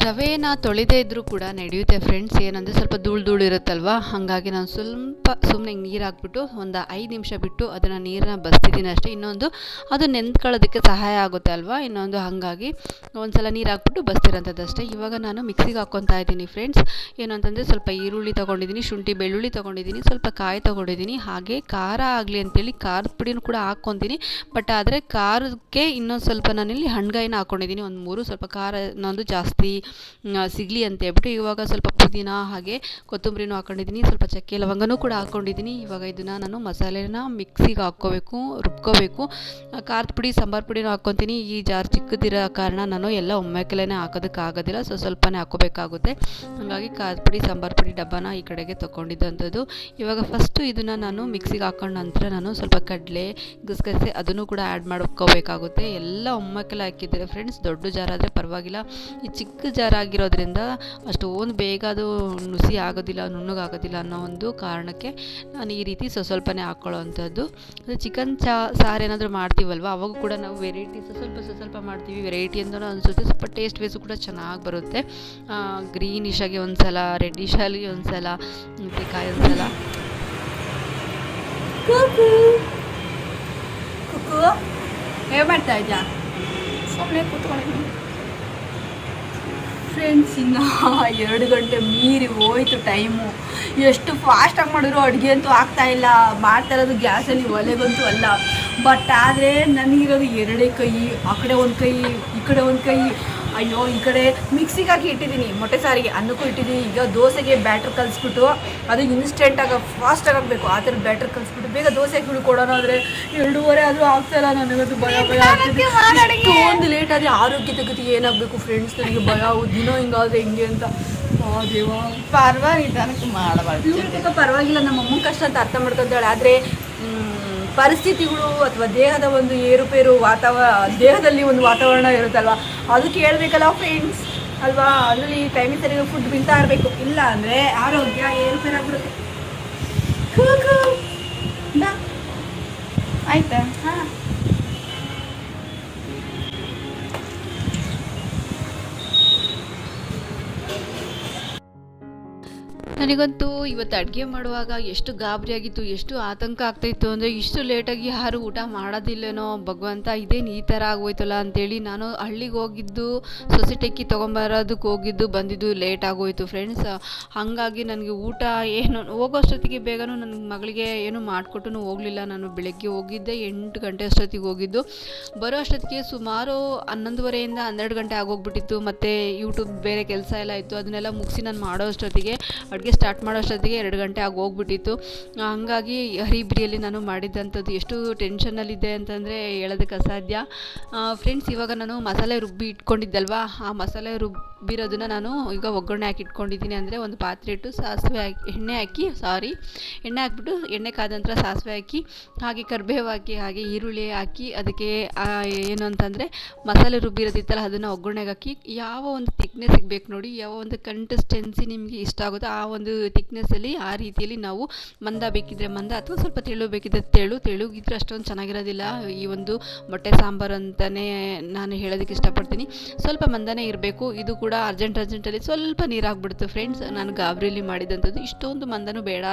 Speaker 1: ರವೆನ ತೊಳೆದೇ ಇದ್ರೂ ಕೂಡ ನಡೆಯುತ್ತೆ ಫ್ರೆಂಡ್ಸ್ ಏನಂದರೆ ಸ್ವಲ್ಪ ಧೂಳು ಧೂಳು ಇರುತ್ತಲ್ವ? ಹಾಗಾಗಿ ನಾನು ಸ್ವಲ್ಪ ಸುಮ್ಮನೆ ನೀರು ಹಾಕ್ಬಿಟ್ಟು ಒಂದು ಐದು ನಿಮಿಷ ಬಿಟ್ಟು ಅದನ್ನು ನೀರನ್ನ ಬಸ್ತಿದ್ದೀನಿ ಅಷ್ಟೇ. ಇನ್ನೊಂದು ಅದು ನೆಂದ್ಕೊಳ್ಳೋದಕ್ಕೆ ಸಹಾಯ ಆಗುತ್ತೆ ಅಲ್ವಾ? ಇನ್ನೊಂದು ಹಾಗಾಗಿ ಒಂದ್ಸಲ ನೀರು ಹಾಕ್ಬಿಟ್ಟು ಬಸ್ತಿರೋಂಥದ್ದು ಅಷ್ಟೇ. ಇವಾಗ ನಾನು ಮಿಕ್ಸಿಗೆ ಹಾಕ್ಕೊತಾ ಇದ್ದೀನಿ ಫ್ರೆಂಡ್ಸ್ ಏನಂತಂದರೆ ಸ್ವಲ್ಪ ಈರುಳ್ಳಿ ತೊಗೊಂಡಿದ್ದೀನಿ, ಶುಂಠಿ ಬೆಳ್ಳುಳ್ಳಿ ತೊಗೊಂಡಿದ್ದೀನಿ, ಸ್ವಲ್ಪ ಕಾಯಿ ತೊಗೊಂಡಿದ್ದೀನಿ. ಹಾಗೆ ಖಾರ ಆಗಲಿ ಅಂತೇಳಿ ಖಾರದ ಪುಡಿನೂ ಕೂಡ ಹಾಕ್ಕೊತೀನಿ. ಬಟ್ ಆದರೆ ಖಾರಕ್ಕೆ ಇನ್ನೊಂದು ಸ್ವಲ್ಪ ನಾನಿಲ್ಲಿ ಹಣ್ಗಾಯಿನ ಹಾಕ್ಕೊಂಡಿದ್ದೀನಿ ಒಂದು ಮೂರು ಸ್ವಲ್ಪ ಖಾರ, ಇನ್ನೊಂದು ಜಾಸ್ತಿ ಸಿಗಲಿ ಅಂತ ಹೇಳ್ಬಿಟ್ಟು ಇವಾಗ ಸ್ವಲ್ಪ ಪುದೀನ ಹಾಗೆ ಕೊತ್ತಂಬರಿನೂ ಹಾಕೊಂಡಿದ್ದೀನಿ. ಸ್ವಲ್ಪ ಚಕ್ಕೆ ಲವಂಗನೂ ಕೂಡ ಹಾಕ್ಕೊಂಡಿದ್ದೀನಿ ಇವಾಗ ಇದನ್ನು ನಾನು ಮಸಾಲೆನ ಮಿಕ್ಸಿಗೆ ಹಾಕ್ಕೋಬೇಕು, ರುಬ್ಕೋಬೇಕು. ಖಾರದ ಪುಡಿ, ಸಾಂಬಾರು ಪುಡಿನೂ ಹಾಕ್ಕೊತೀನಿ. ಈ ಜಾರ್ ಚಿಕ್ಕದಿರೋ ಕಾರಣ ನಾನು ಎಲ್ಲ ಒಮ್ಮೆಕಲೇ ಹಾಕೋದಕ್ಕಾಗೋದಿಲ್ಲ. ಸೊ, ಸ್ವಲ್ಪನೇ ಹಾಕ್ಕೋಬೇಕಾಗುತ್ತೆ. ಹಾಗಾಗಿ ಖಾರದ ಪುಡಿ, ಸಾಂಬಾರು ಪುಡಿ ಡಬ್ಬನ ಈ ಕಡೆಗೆ ತೊಗೊಂಡಿದ್ದಂಥದ್ದು. ಇವಾಗ ಫಸ್ಟು ಇದನ್ನು ನಾನು ಮಿಕ್ಸಿಗೆ ಹಾಕೊಂಡ ನಂತರ ನಾನು ಸ್ವಲ್ಪ ಕಡಲೆ, ಗಸಗಸೆ ಅದನ್ನು ಕೂಡ ಆ್ಯಡ್ ಮಾಡ್ಕೋಬೇಕಾಗುತ್ತೆ. ಎಲ್ಲ ಒಮ್ಮೆಕಲೇ ಹಾಕಿದ್ದಾರೆ ಫ್ರೆಂಡ್ಸ್ ದೊಡ್ಡ ಜಾರ್ ಆದರೆ ಪರವಾಗಿಲ್ಲ. ಈ ಚಿಕ್ಕ ಜಾರ್ ಆಗಿರೋದ್ರಿಂದ ಅಷ್ಟೊಂದು ಬೇಗ ಅದು ನುಸಿ ಆಗೋದಿಲ್ಲ ನುಣ್ಣಗಾಗೋದಿಲ್ಲ ಅನ್ನೋ ಒಂದು ಕಾರಣಕ್ಕೆ ನಾನು ಈ ರೀತಿ ಸ್ವ ಸ್ವಲ್ಪನೇ ಹಾಕ್ಕೊಳ್ಳೋ ಅಂಥದ್ದು ಅದು ಚಿಕನ್ ಚಾ ಸಾರು ಏನಾದರೂ ಮಾಡ್ತೀವಲ್ವ? ಅವಾಗ ಕೂಡ ನಾವು ವೆರೈಟಿ ಸ್ವಲ್ಪ ಸ್ವ ಸ್ವಲ್ಪ ಮಾಡ್ತೀವಿ. ವೆರೈಟಿ ಅಂತಲೂ ಅನಿಸುತ್ತೆ. ಸ್ವಲ್ಪ ಟೇಸ್ಟ್ ಬೇಸು ಕೂಡ ಚೆನ್ನಾಗಿ ಬರುತ್ತೆ. ಗ್ರೀನಿಶ್ ಆಗಿ ಒಂದು ಸಲ ರೆಡ್ಡಿಶ್ ಆಗಿ ಒಂದು ಸಲ ಮತ್ತು ಕಾಯಿ ಒಂದು ಸಲ
Speaker 2: ಹೇಗೆ ಮಾಡ್ತಾ ಇದ್ಯಾ?
Speaker 3: ಸುಮ್ಮನೆ ಕೂತ್ಕೊಂಡಿದ್ದೀನಿ.
Speaker 2: ಫ್ರೆಂಡ್ಸ್ ಇನ್ನು ಎರಡು ಗಂಟೆ ಮೀರಿ ಹೋಯ್ತು ಟೈಮು ಎಷ್ಟು ಫಾಸ್ಟಾಗಿ ಮಾಡಿದ್ರು ಅಡುಗೆ ಅಂತೂ ಆಗ್ತಾ ಇಲ್ಲ. ಮಾಡ್ತಾ ಇರೋದು ಗ್ಯಾಸಲ್ಲಿ ಒಲೆಗಂತೂ ಅಲ್ಲ. ಬಟ್ ಆದರೆ ನನಗಿರೋದು ಎರಡೇ ಕೈ, ಆ ಕಡೆ ಒಂದು ಕೈ, ಈ ಕಡೆ ಒಂದು ಕೈ ಅಯ್ಯೋ ಈ ಕಡೆ ಮಿಕ್ಸಿಗೆ ಹಾಕಿ ಇಟ್ಟಿದ್ದೀನಿ ಮೊಟ್ಟೆ ಸಾರಿಗೆ ಅನ್ನಕ್ಕೂ ಇಟ್ಟಿದ್ದೀನಿ. ಈಗ ದೋಸೆಗೆ ಬ್ಯಾಟ್ರ್ ಕಲಿಸ್ಬಿಟ್ಟು ಅದು ಇನ್ಸ್ಟೆಂಟಾಗಿ ಫಾಸ್ಟಾಗಿ ಆಗಬೇಕು ಆ ಥರ ಬ್ಯಾಟ್ರ್ ಕಲಿಸ್ಬಿಟ್ಟು ಬೇಗ ದೋಸೆ ಹಾಕ್ಬಿಟ್ಟು ಕೊಡೋಣ ಅಂದರೆ ಎರಡೂವರೆ ಆದರೂ ಆಗ್ತಾಯಿಲ್ಲ ನನಗದು ಭಯ ಭಯ ಆಗ್ತಿದೆ. ಒಂದು ಲೇಟ್ ಆದರೆ ಆರೋಗ್ಯದ ಗತಿ ಏನಾಗಬೇಕು ಫ್ರೆಂಡ್ಸ್ ನನಗೆ ಭಯ ದಿನ ಹಿಂಗಾದ್ರೆ ಹೆಂಗೆ ಅಂತ.
Speaker 3: ಪರವಾಗಿಲ್ಲ ಮಾಡಬಾರ್ದು.
Speaker 2: ಪರವಾಗಿಲ್ಲ ನಮ್ಮ ಅಮ್ಮ ಕಷ್ಟ ಅಂತ ಅರ್ಥ ಮಾಡ್ಕೊತಾಳೆ. ಆದರೆ ಪರಿಸ್ಥಿತಿಗಳು ಅಥವಾ ದೇಹದ ಒಂದು ಏರುಪೇರು ವಾತಾವರಣ ದೇಹದಲ್ಲಿ ಒಂದು ವಾತಾವರಣ ಇರುತ್ತಲ್ವ? ಅದು ಕೇಳಬೇಕಲ್ಲ ಫ್ರೆಂಡ್ಸ್ ಅಲ್ವಾ? ಅದರಲ್ಲಿ ಟೈಮಿಗೆ ಸರಿಯಾಗಿ ಫುಡ್ ತಿಂತಾ ಇರಬೇಕು. ಇಲ್ಲ ಅಂದರೆ ಆರೋಗ್ಯ ಏರುಪೇರಾಗ್ಬಿಡುತ್ತೆ.
Speaker 3: ಆಯ್ತಾ?
Speaker 2: ಹಾ.
Speaker 1: ನನಗಂತೂ ಇವತ್ತು ಅಡುಗೆ ಮಾಡುವಾಗ ಎಷ್ಟು ಗಾಬರಿ ಆಗಿತ್ತು, ಎಷ್ಟು ಆತಂಕ ಆಗ್ತಾಯಿತ್ತು ಅಂದರೆ ಇಷ್ಟು ಲೇಟಾಗಿ ಯಾರು ಊಟ ಮಾಡೋದಿಲ್ಲೇನೋ, ಭಗವಂತ ಇದೇನು ಈ ಥರ ಆಗೋಯ್ತಲ್ಲ ಅಂತೇಳಿ ನಾನು ಹಳ್ಳಿಗೆ ಹೋಗಿದ್ದು ಸೊಸೈಟಿಗೆ ತೊಗೊಂಬರೋದಕ್ಕೆ ಹೋಗಿದ್ದು, ಬಂದಿದ್ದು ಲೇಟ್ ಆಗೋಯ್ತು ಫ್ರೆಂಡ್ಸ್. ಹಾಗಾಗಿ ನನಗೆ ಊಟ ಏನು, ಹೋಗೋಷ್ಟೊತ್ತಿಗೆ ಬೇಗನೂ ನನ್ನ ಮಗಳಿಗೆ ಏನು ಮಾಡಿಕೊಟ್ಟು ಹೋಗಲಿಲ್ಲ. ನಾನು ಬೆಳಗ್ಗೆ ಹೋಗಿದ್ದೆ, ಎಂಟು ಗಂಟೆ ಅಷ್ಟೊತ್ತಿಗೆ ಹೋಗಿದ್ದು. ಬರೋ ಅಷ್ಟೊತ್ತಿಗೆ ಸುಮಾರು ಹನ್ನೊಂದುವರೆಯಿಂದ ಹನ್ನೆರಡು ಗಂಟೆ ಆಗೋಗ್ಬಿಟ್ಟಿತ್ತು. ಮತ್ತು ಯೂಟ್ಯೂಬ್ ಬೇರೆ ಕೆಲಸ ಎಲ್ಲ ಇತ್ತು, ಅದನ್ನೆಲ್ಲ ಮುಗಿಸಿ ನಾನು ಮಾಡೋ ಅಷ್ಟೊತ್ತಿಗೆ ಅಡುಗೆ ಸ್ಟಾರ್ಟ್ ಮಾಡೋಷ್ಟೊತ್ತಿಗೆ ಎರಡು ಗಂಟೆ ಆಗಿ ಹೋಗ್ಬಿಟ್ಟಿತ್ತು. ಹಂಗಾಗಿ ಹರಿಬ್ರಿಯಲ್ಲಿ ನಾನು ಮಾಡಿದ್ದಂಥದ್ದು ಎಷ್ಟು ಟೆನ್ಷನಲ್ಲಿದೆ ಅಂತಂದರೆ ಹೇಳೋದಕ್ಕೆ ಅಸಾಧ್ಯ. ಫ್ರೆಂಡ್ಸ್ ಇವಾಗ ನಾನು ಮಸಾಲೆ ರುಬ್ಬಿ ಇಟ್ಕೊಂಡಿದ್ದಲ್ವಾ? ಆ ಮಸಾಲೆ ರುಬ್ಬಿರೋದನ್ನ ನಾನು ಈಗ ಒಗ್ಗರಣೆ ಹಾಕಿ ಇಟ್ಕೊಂಡಿದ್ದೀನಿ ಅಂದರೆ ಒಂದು ಪಾತ್ರೆ ಇಟ್ಟು ಸಾಸಿವೆ ಹಾಕಿ, ಎಣ್ಣೆ ಹಾಕಿ ಸಾರಿ ಎಣ್ಣೆ ಹಾಕ್ಬಿಟ್ಟು ಎಣ್ಣೆ ಕಾದ ನಂತರ ಸಾಸಿವೆ ಹಾಕಿ, ಹಾಗೆ ಕರಿಬೇವು ಹಾಕಿ, ಹಾಗೆ ಈರುಳ್ಳಿ ಹಾಕಿ ಅದಕ್ಕೆ ಏನು ಅಂತಂದರೆ ಮಸಾಲೆ ರುಬ್ಬಿರೋದಿತ್ತಲ್ಲ ಅದನ್ನು ಒಗ್ಗರಣೆಗೆ ಹಾಕಿ, ಯಾವ ಒಂದು ಥಿಕ್ನೆಸ್ ಸಿಗಬೇಕು ನೋಡಿ, ಯಾವ ಒಂದು ಕನ್ಸಿಸ್ಟೆನ್ಸಿ ನಿಮಗೆ ಇಷ್ಟ ಆಗುತ್ತೋ ಆ ತಿಕ್ನೆಸ್ಸಲ್ಲಿ ಆ ರೀತಿಯಲ್ಲಿ ನಾವು ಮಂದ ಬೇಕಿದ್ರೆ ಮಂದ ಅಥವಾ ಸ್ವಲ್ಪ ತೆಳು ಬೇಕಿದ್ರೆ ತೆಳು, ತೆಳುಗಿದ್ರೆ ಅಷ್ಟೊಂದು ಚೆನ್ನಾಗಿರೋದಿಲ್ಲ. ಈ ಒಂದು ಮೊಟ್ಟೆ ಸಾಂಬಾರು ಅಂತಲೇ ನಾನು ಹೇಳೋದಕ್ಕೆ ಇಷ್ಟಪಡ್ತೀನಿ. ಸ್ವಲ್ಪ ಮಂದನೇ ಇರಬೇಕು. ಇದು ಕೂಡ ಅರ್ಜೆಂಟ್ ಅರ್ಜೆಂಟಲ್ಲಿ ಸ್ವಲ್ಪ ನೀರಾಗ್ಬಿಡ್ತು ಫ್ರೆಂಡ್ಸ್ ನಾನು ಗಾಬರಿಲಿ ಮಾಡಿದಂಥದ್ದು. ಇಷ್ಟೊಂದು ಮಂದನೂ ಬೇಡ.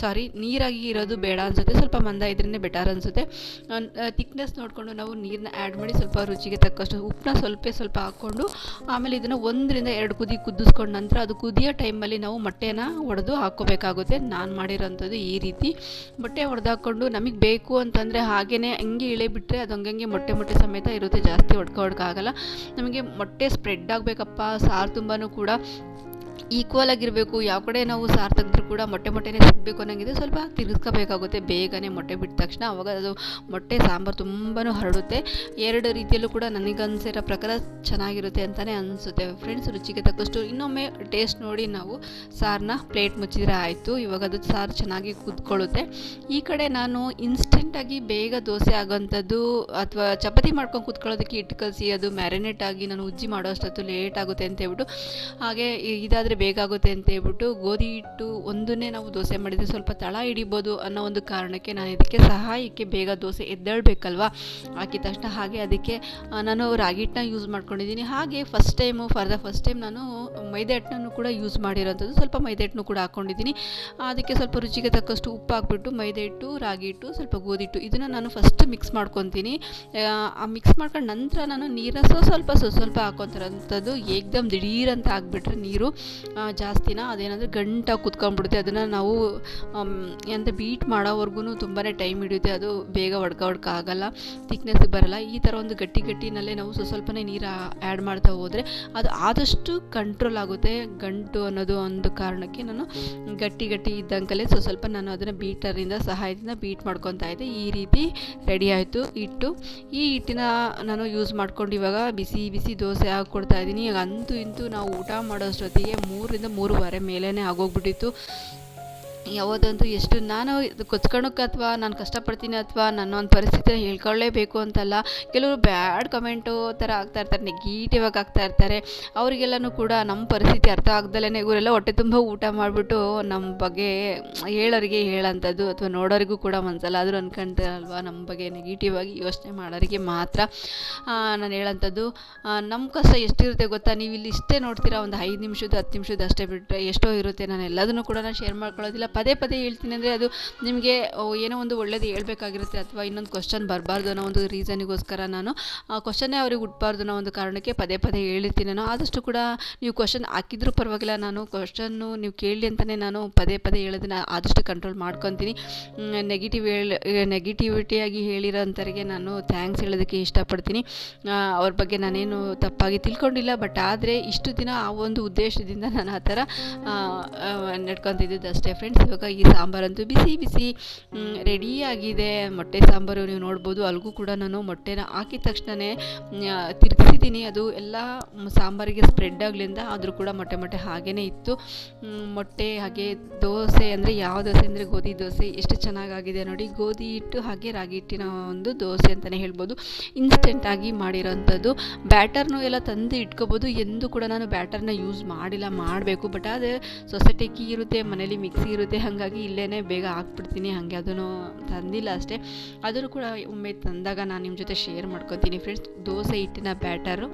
Speaker 1: ಸಾರಿ ನೀರಾಗಿ ಇರೋದು ಬೇಡ ಅನ್ಸುತ್ತೆ. ಸ್ವಲ್ಪ ಮಂದ ಇದ್ರೇ ಬೆಟರ್ ಅನಿಸುತ್ತೆ. ತಿಕ್ನೆಸ್ ನೋಡಿಕೊಂಡು ನಾವು ನೀರನ್ನ ಆ್ಯಡ್ ಮಾಡಿ ಸ್ವಲ್ಪ ರುಚಿಗೆ ತಕ್ಕಷ್ಟು ಉಪ್ಪನ್ನ ಸ್ವಲ್ಪ ಸ್ವಲ್ಪ ಹಾಕ್ಕೊಂಡು ಆಮೇಲೆ ಇದನ್ನು ಒಂದರಿಂದ ಎರಡು ಕುದಿ ಕುದಿಸ್ಕೊಂಡ ನಂತರ ಅದು ಕುದಿಯೋ ಟೈಮಲ್ಲಿ ನಾವು ಮೊಟ್ಟೆನ ಒಡೆದು ಹಾಕ್ಕೋಬೇಕಾಗುತ್ತೆ. ನಾನು ಮಾಡಿರೋಂಥದ್ದು ಈ ರೀತಿ. ಮೊಟ್ಟೆ ಒಡೆದು ಹಾಕ್ಕೊಂಡು ನಮಗೆ ಬೇಕು ಅಂತಂದರೆ ಹಾಗೇ ಹಂಗೆ ಇಳೆ ಬಿಟ್ಟರೆ ಅದು ಹಂಗೆ ಮೊಟ್ಟೆ ಮೊಟ್ಟೆ ಸಮೇತ ಇರುತ್ತೆ. ಜಾಸ್ತಿ ಹೊಡ್ಕೊ ಹೊಡ್ಕಾಗಲ್ಲ ನಮಗೆ ಮೊಟ್ಟೆ ಸ್ಪ್ರೆಡ್ ಆಗಬೇಕಪ್ಪ. ಸಾರು ತುಂಬಾ ಕೂಡ ಈಕ್ವಲ್ ಆಗಿರಬೇಕು, ಯಾವ ಕಡೆ ನಾವು ಸಾರು ತೆಗೆದ್ರೂ ಕೂಡ ಮೊಟ್ಟೆ ಮೊಟ್ಟೆನೇ ಸಿಗಬೇಕು ಅನ್ನೋಂಗಿದೆ. ಸ್ವಲ್ಪ ತಿರ್ಗಿಸ್ಕೋಬೇಕಾಗುತ್ತೆ, ಬೇಗನೆ ಮೊಟ್ಟೆ ಬಿಟ್ಟ ತಕ್ಷಣ. ಅವಾಗ ಅದು ಮೊಟ್ಟೆ ಸಾಂಬಾರು ತುಂಬಾ ಹರಡುತ್ತೆ. ಎರಡು ರೀತಿಯಲ್ಲೂ ಕೂಡ ನನಗನ್ಸಿರೋ ಪ್ರಕಾರ ಚೆನ್ನಾಗಿರುತ್ತೆ ಅಂತಲೇ ಅನಿಸುತ್ತೆ. ಫ್ರೆಂಡ್ಸ್ ರುಚಿಗೆ ತಕ್ಕಷ್ಟು ಇನ್ನೊಮ್ಮೆ ಟೇಸ್ಟ್ ನೋಡಿ ನಾವು ಸಾರನ್ನ ಪ್ಲೇಟ್ ಮುಚ್ಚಿದ್ರೆ ಆಯಿತು. ಇವಾಗ ಅದು ಸಾರು ಚೆನ್ನಾಗಿ ಕುದ್ಕೊಳ್ಳುತ್ತೆ ಈ ಕಡೆ ನಾನು ಇನ್ಸ್ಟೆಂಟಾಗಿ ಬೇಗ ದೋಸೆ ಆಗೋಂಥದ್ದು ಅಥವಾ ಚಪಾತಿ ಮಾಡ್ಕೊಂಡು ಕೂತ್ಕೊಳ್ಳೋದಕ್ಕೆ ಹಿಟ್ಟು ಕಲಸಿ ಅದು ಮ್ಯಾರಿನೇಟ್ ಆಗಿ ನಾನು ಉಜ್ಜಿ ಮಾಡೋ ಅಷ್ಟೊತ್ತು ಲೇಟ್ ಆಗುತ್ತೆ ಅಂತ ಹೇಳ್ಬಿಟ್ಟು ಹಾಗೆ ಇದಾದರೆ ಬೇಗ ಆಗುತ್ತೆ ಅಂತ ಹೇಳ್ಬಿಟ್ಟು ಗೋಧಿ ಹಿಟ್ಟು ಒಂದನ್ನೇ ನಾವು ದೋಸೆ ಮಾಡಿದರೆ ಸ್ವಲ್ಪ ತಳ ಹಿಡಿಬೋದು ಅನ್ನೋ ಒಂದು ಕಾರಣಕ್ಕೆ ನಾನು ಇದಕ್ಕೆ ಸಹಾಯಕ್ಕೆ ಬೇಗ ದೋಸೆ ಎದ್ದೇಳಬೇಕಲ್ವಾ ಹಾಕಿದ ತಕ್ಷಣ ಹಾಗೆ ಅದಕ್ಕೆ ನಾನು ರಾಗಿ ಹಿಟ್ಟನ್ನ ಯೂಸ್ ಮಾಡ್ಕೊಂಡಿದ್ದೀನಿ ಹಾಗೆ first time for the first time ನಾನು ಮೈದಾ ಹಿಟ್ಟನ್ನು ಕೂಡ ಯೂಸ್ ಮಾಡಿರೋಂಥದ್ದು ಸ್ವಲ್ಪ ಮೈದಾ ಹಿಟ್ಟನ್ನು ಕೂಡ ಹಾಕ್ಕೊಂಡಿದ್ದೀನಿ ಅದಕ್ಕೆ ಸ್ವಲ್ಪ ರುಚಿಗೆ ತಕ್ಕಷ್ಟು ಉಪ್ಪು ಹಾಕ್ಬಿಟ್ಟು ಮೈದಾ ಹಿಟ್ಟು ರಾಗಿ ಹಿಟ್ಟು ಸ್ವಲ್ಪ ಗೋಧಿ ಹಿಟ್ಟು ಇದನ್ನು ನಾನು ಫಸ್ಟ್ ಮಿಕ್ಸ್ ಮಾಡ್ಕೊತೀನಿ. ಮಿಕ್ಸ್ ಮಾಡ್ಕೊಂಡು ನಂತರ ನಾನು ಸ್ವ ಸ್ವಲ್ಪ ಸ್ವ ಸ್ವಲ್ಪ ಹಾಕೋತಾರಂಥದ್ದು ಏಕ್ದಮ್ ದಿಢೀರಂತ ಆಗಿಬಿಟ್ರೆ ನೀರು ಜಾಸ್ತಿನ ಅದೇನಂದರೆ ಗಂಟಾಗಿ ಕುತ್ಕೊಂಡ್ಬಿಡುತ್ತೆ. ಅದನ್ನು ನಾವು ಎಂತ ಬೀಟ್ ಮಾಡೋವರೆಗೂ ತುಂಬಾ ಟೈಮ್ ಹಿಡಿಯುತ್ತೆ. ಅದು ಬೇಗ ಒಡ್ಕ ಒಡ್ಕ ಆಗಲ್ಲ ತಿಕ್ನೆಸ್ ಬರಲ್ಲ. ಈ ಥರ ಒಂದು ಗಟ್ಟಿ ಗಟ್ಟಿನಲ್ಲೇ ನಾವು ಸ್ವಲ್ಪ ಸ್ವಲ್ಪನೇ ನೀರು ಆ್ಯಡ್ ಮಾಡ್ತಾ ಹೋದರೆ ಅದು ಆದಷ್ಟು ಕಂಟ್ರೋಲ್ ಆಗುತ್ತೆ. ಗಂಟು ಅನ್ನೋದು ಒಂದು ಕಾರಣಕ್ಕೆ ನಾನು ಗಟ್ಟಿ ಗಟ್ಟಿ ಇದ್ದಂಕಲೇ ಸ್ವಲ್ಪ ನಾನು ಅದನ್ನು ಬೀಟರಿಂದ ಸಹಾಯದಿಂದ ಬೀಟ್ ಮಾಡ್ಕೊತಾ ಇದ್ದೆ. ಈ ರೀತಿ ರೆಡಿ ಆಯಿತು ಹಿಟ್ಟು ಈ ಹಿಟ್ಟಿನ ನಾನು ಯೂಸ್ ಮಾಡ್ಕೊಂಡು ಇವಾಗ ಬಿಸಿ ಬಿಸಿ ದೋಸೆ ಹಾಕ್ಕೊಡ್ತಾ ಇದ್ದೀನಿ. ಈಗ ಅಂತೂ ಇಂತೂ ನಾವು ಊಟ ಮಾಡೋಷ್ಟೊತ್ತಿಗೆ ಮೂರರಿಂದ ಮೂರುವರೆ ಮೇಲೇ ಆಗೋಗ್ಬಿಟ್ಟಿತ್ತು. ಯಾವತ್ತಂತೂ ಎಷ್ಟು ನಾನು ಇದು ಅಥವಾ ನಾನು ಕಷ್ಟಪಡ್ತೀನಿ ಅಥವಾ ನನ್ನ ಒಂದು ಪರಿಸ್ಥಿತಿನ ಹೇಳ್ಕೊಳ್ಳೇಬೇಕು ಅಂತಲ್ಲ, ಕೆಲವರು ಬ್ಯಾಡ್ ಕಮೆಂಟು ಥರ ಆಗ್ತಾ ಇರ್ತಾರೆ ನೆಗೆಟಿವ್ ಆಗಿ ಆಗ್ತಾ ಇರ್ತಾರೆ. ಅವರಿಗೆಲ್ಲನೂ ಕೂಡ ನಮ್ಮ ಪರಿಸ್ಥಿತಿ ಅರ್ಥ ಆಗ್ದಲೇ ಇವರೆಲ್ಲ ಹೊಟ್ಟೆ ತುಂಬ ಊಟ ಮಾಡಿಬಿಟ್ಟು ನಮ್ಮ ಬಗ್ಗೆ ಹೇಳೋರಿಗೆ ಹೇಳೋಂಥದ್ದು ಅಥವಾ ನೋಡೋರಿಗೂ ಕೂಡ ಒಂದ್ಸಲ ಆದರೂ ಅನ್ಕೊಂತಾರಲ್ವ ನಮ್ಮ ಬಗ್ಗೆ ನೆಗೆಟಿವ್ ಆಗಿ ಯೋಚನೆ ಮಾಡೋರಿಗೆ ಮಾತ್ರ. ನಾನು ಹೇಳೋಂಥದ್ದು ನಮ್ಮ ಕಷ್ಟ ಎಷ್ಟಿರುತ್ತೆ ಗೊತ್ತಾ? ನೀವು ಇಲ್ಲಿ ಇಷ್ಟೇ ನೋಡ್ತೀರಾ, ಒಂದು ಐದು ನಿಮಿಷದ ಹತ್ತು ನಿಮಿಷದ ಅಷ್ಟೇ ಬಿಟ್ಟರೆ ಎಷ್ಟೋ ಇರುತ್ತೆ. ನಾನು ಎಲ್ಲದನ್ನು ಕೂಡ ನಾನು ಶೇರ್ ಮಾಡ್ಕೊಳ್ಳೋದಿಲ್ಲ. ಪದೇ ಪದೇ ಹೇಳ್ತೀನಿ ಅಂದರೆ ಅದು ನಿಮಗೆ ಏನೋ ಒಂದು ಒಳ್ಳೇದು ಹೇಳ್ಬೇಕಾಗಿರುತ್ತೆ ಅಥವಾ ಇನ್ನೊಂದು ಕ್ವಶನ್ ಬರಬಾರ್ದು ಅನ್ನೋ ಒಂದು ರೀಸನಿಗೋಸ್ಕರ ನಾನು, ಆ ಕ್ವಶನ್ನೇ ಅವ್ರಿಗೆ ಹುಟ್ಟಬಾರ್ದು ಅನ್ನೋ ಒಂದು ಕಾರಣಕ್ಕೆ ಪದೇ ಪದೇ ಹೇಳಿರ್ತೀನಿ. ನಾನು ಆದಷ್ಟು ಕೂಡ ನೀವು ಕ್ವಶನ್ ಹಾಕಿದ್ರೂ ಪರವಾಗಿಲ್ಲ, ನಾನು ಕ್ವಶನ್ನು ನೀವು ಕೇಳಿ ಅಂತಲೇ ನಾನು ಪದೇ ಪದೇ ಹೇಳೋದನ್ನ ಆದಷ್ಟು ಕಂಟ್ರೋಲ್ ಮಾಡ್ಕೊತೀನಿ. ನೆಗೆಟಿವ್ ಹೇಳಿ ನೆಗೆಟಿವಿಟಿಯಾಗಿ ಹೇಳಿರೋ ಅಂಥವ್ರಿಗೆ ನಾನು ಥ್ಯಾಂಕ್ಸ್ ಹೇಳೋದಕ್ಕೆ ಇಷ್ಟಪಡ್ತೀನಿ. ಅವ್ರ ಬಗ್ಗೆ ನಾನೇನು ತಪ್ಪಾಗಿ ತಿಳ್ಕೊಂಡಿಲ್ಲ ಬಟ್ ಆದರೆ ಇಷ್ಟು ದಿನ ಆ ಒಂದು ಉದ್ದೇಶದಿಂದ ನಾನು ಆ ಥರ ನಡ್ಕೊತಿದ್ದಿದ್ದು ಅಷ್ಟೇ ಫ್ರೆಂಡ್ಸ್ ಇವಾಗ ಈ ಸಾಂಬಾರಂತೂ ಬಿಸಿ ಬಿಸಿ ರೆಡಿಯಾಗಿದೆ ಮೊಟ್ಟೆ ಸಾಂಬಾರು ನೀವು ನೋಡ್ಬೋದು. ಅಲ್ಲಿಗೂ ಕೂಡ ನಾನು ಮೊಟ್ಟೆನ ಹಾಕಿದ ತಕ್ಷಣವೇ ತಿರುಗಿಸಿದ್ದೀನಿ. ಅದು ಎಲ್ಲ ಸಾಂಬಾರಿಗೆ ಸ್ಪ್ರೆಡ್ ಆಗಲಿಂದ ಆದರೂ ಕೂಡ ಮೊಟ್ಟೆ ಮೊಟ್ಟೆ ಹಾಗೇ ಇತ್ತು. ಮೊಟ್ಟೆ ಹಾಗೆ ದೋಸೆ ಅಂದರೆ ಯಾವ ದೋಸೆ ಅಂದರೆ ಗೋಧಿ ದೋಸೆ, ಎಷ್ಟು ಚೆನ್ನಾಗಾಗಿದೆ ನೋಡಿ. ಗೋಧಿ ಹಿಟ್ಟು ಹಾಗೆ ರಾಗಿ ಹಿಟ್ಟಿನ ಒಂದು ದೋಸೆ ಅಂತಲೇ ಹೇಳ್ಬೋದು. ಇನ್ಸ್ಟೆಂಟಾಗಿ ಮಾಡಿರೋಂಥದ್ದು. ಬ್ಯಾಟರ್ನು ಎಲ್ಲ ತಂದು ಇಟ್ಕೋಬೋದು. ಎಂದು ಕೂಡ ನಾನು ಬ್ಯಾಟರ್ನ ಯೂಸ್ ಮಾಡಿಲ್ಲ, ಮಾಡಬೇಕು. ಬಟ್ ಆದರೆ ಸೊಸೈಟಿ ಕೀ ಇರುತ್ತೆ, ಮನೇಲಿ ಮಿಕ್ಸಿ ಇರುತ್ತೆ. ಹಾಗಾಗಿ ಇಲ್ಲೇ ಬೇಗ ಹಾಕ್ಬಿಡ್ತೀನಿ. ಹಾಗೆ ಅದನ್ನು ತಂದಿಲ್ಲ ಅಷ್ಟೇ. ಅದನ್ನು ಕೂಡ ಒಮ್ಮೆ ತಂದಾಗ ನಾನು ನಿಮ್ಮ ಜೊತೆ ಶೇರ್ ಮಾಡ್ಕೊತೀನಿ. ಫ್ರೆಂಡ್ಸ್ ದೋಸೆ ಹಿಟ್ಟಿನ ಬ್ಯಾಟರು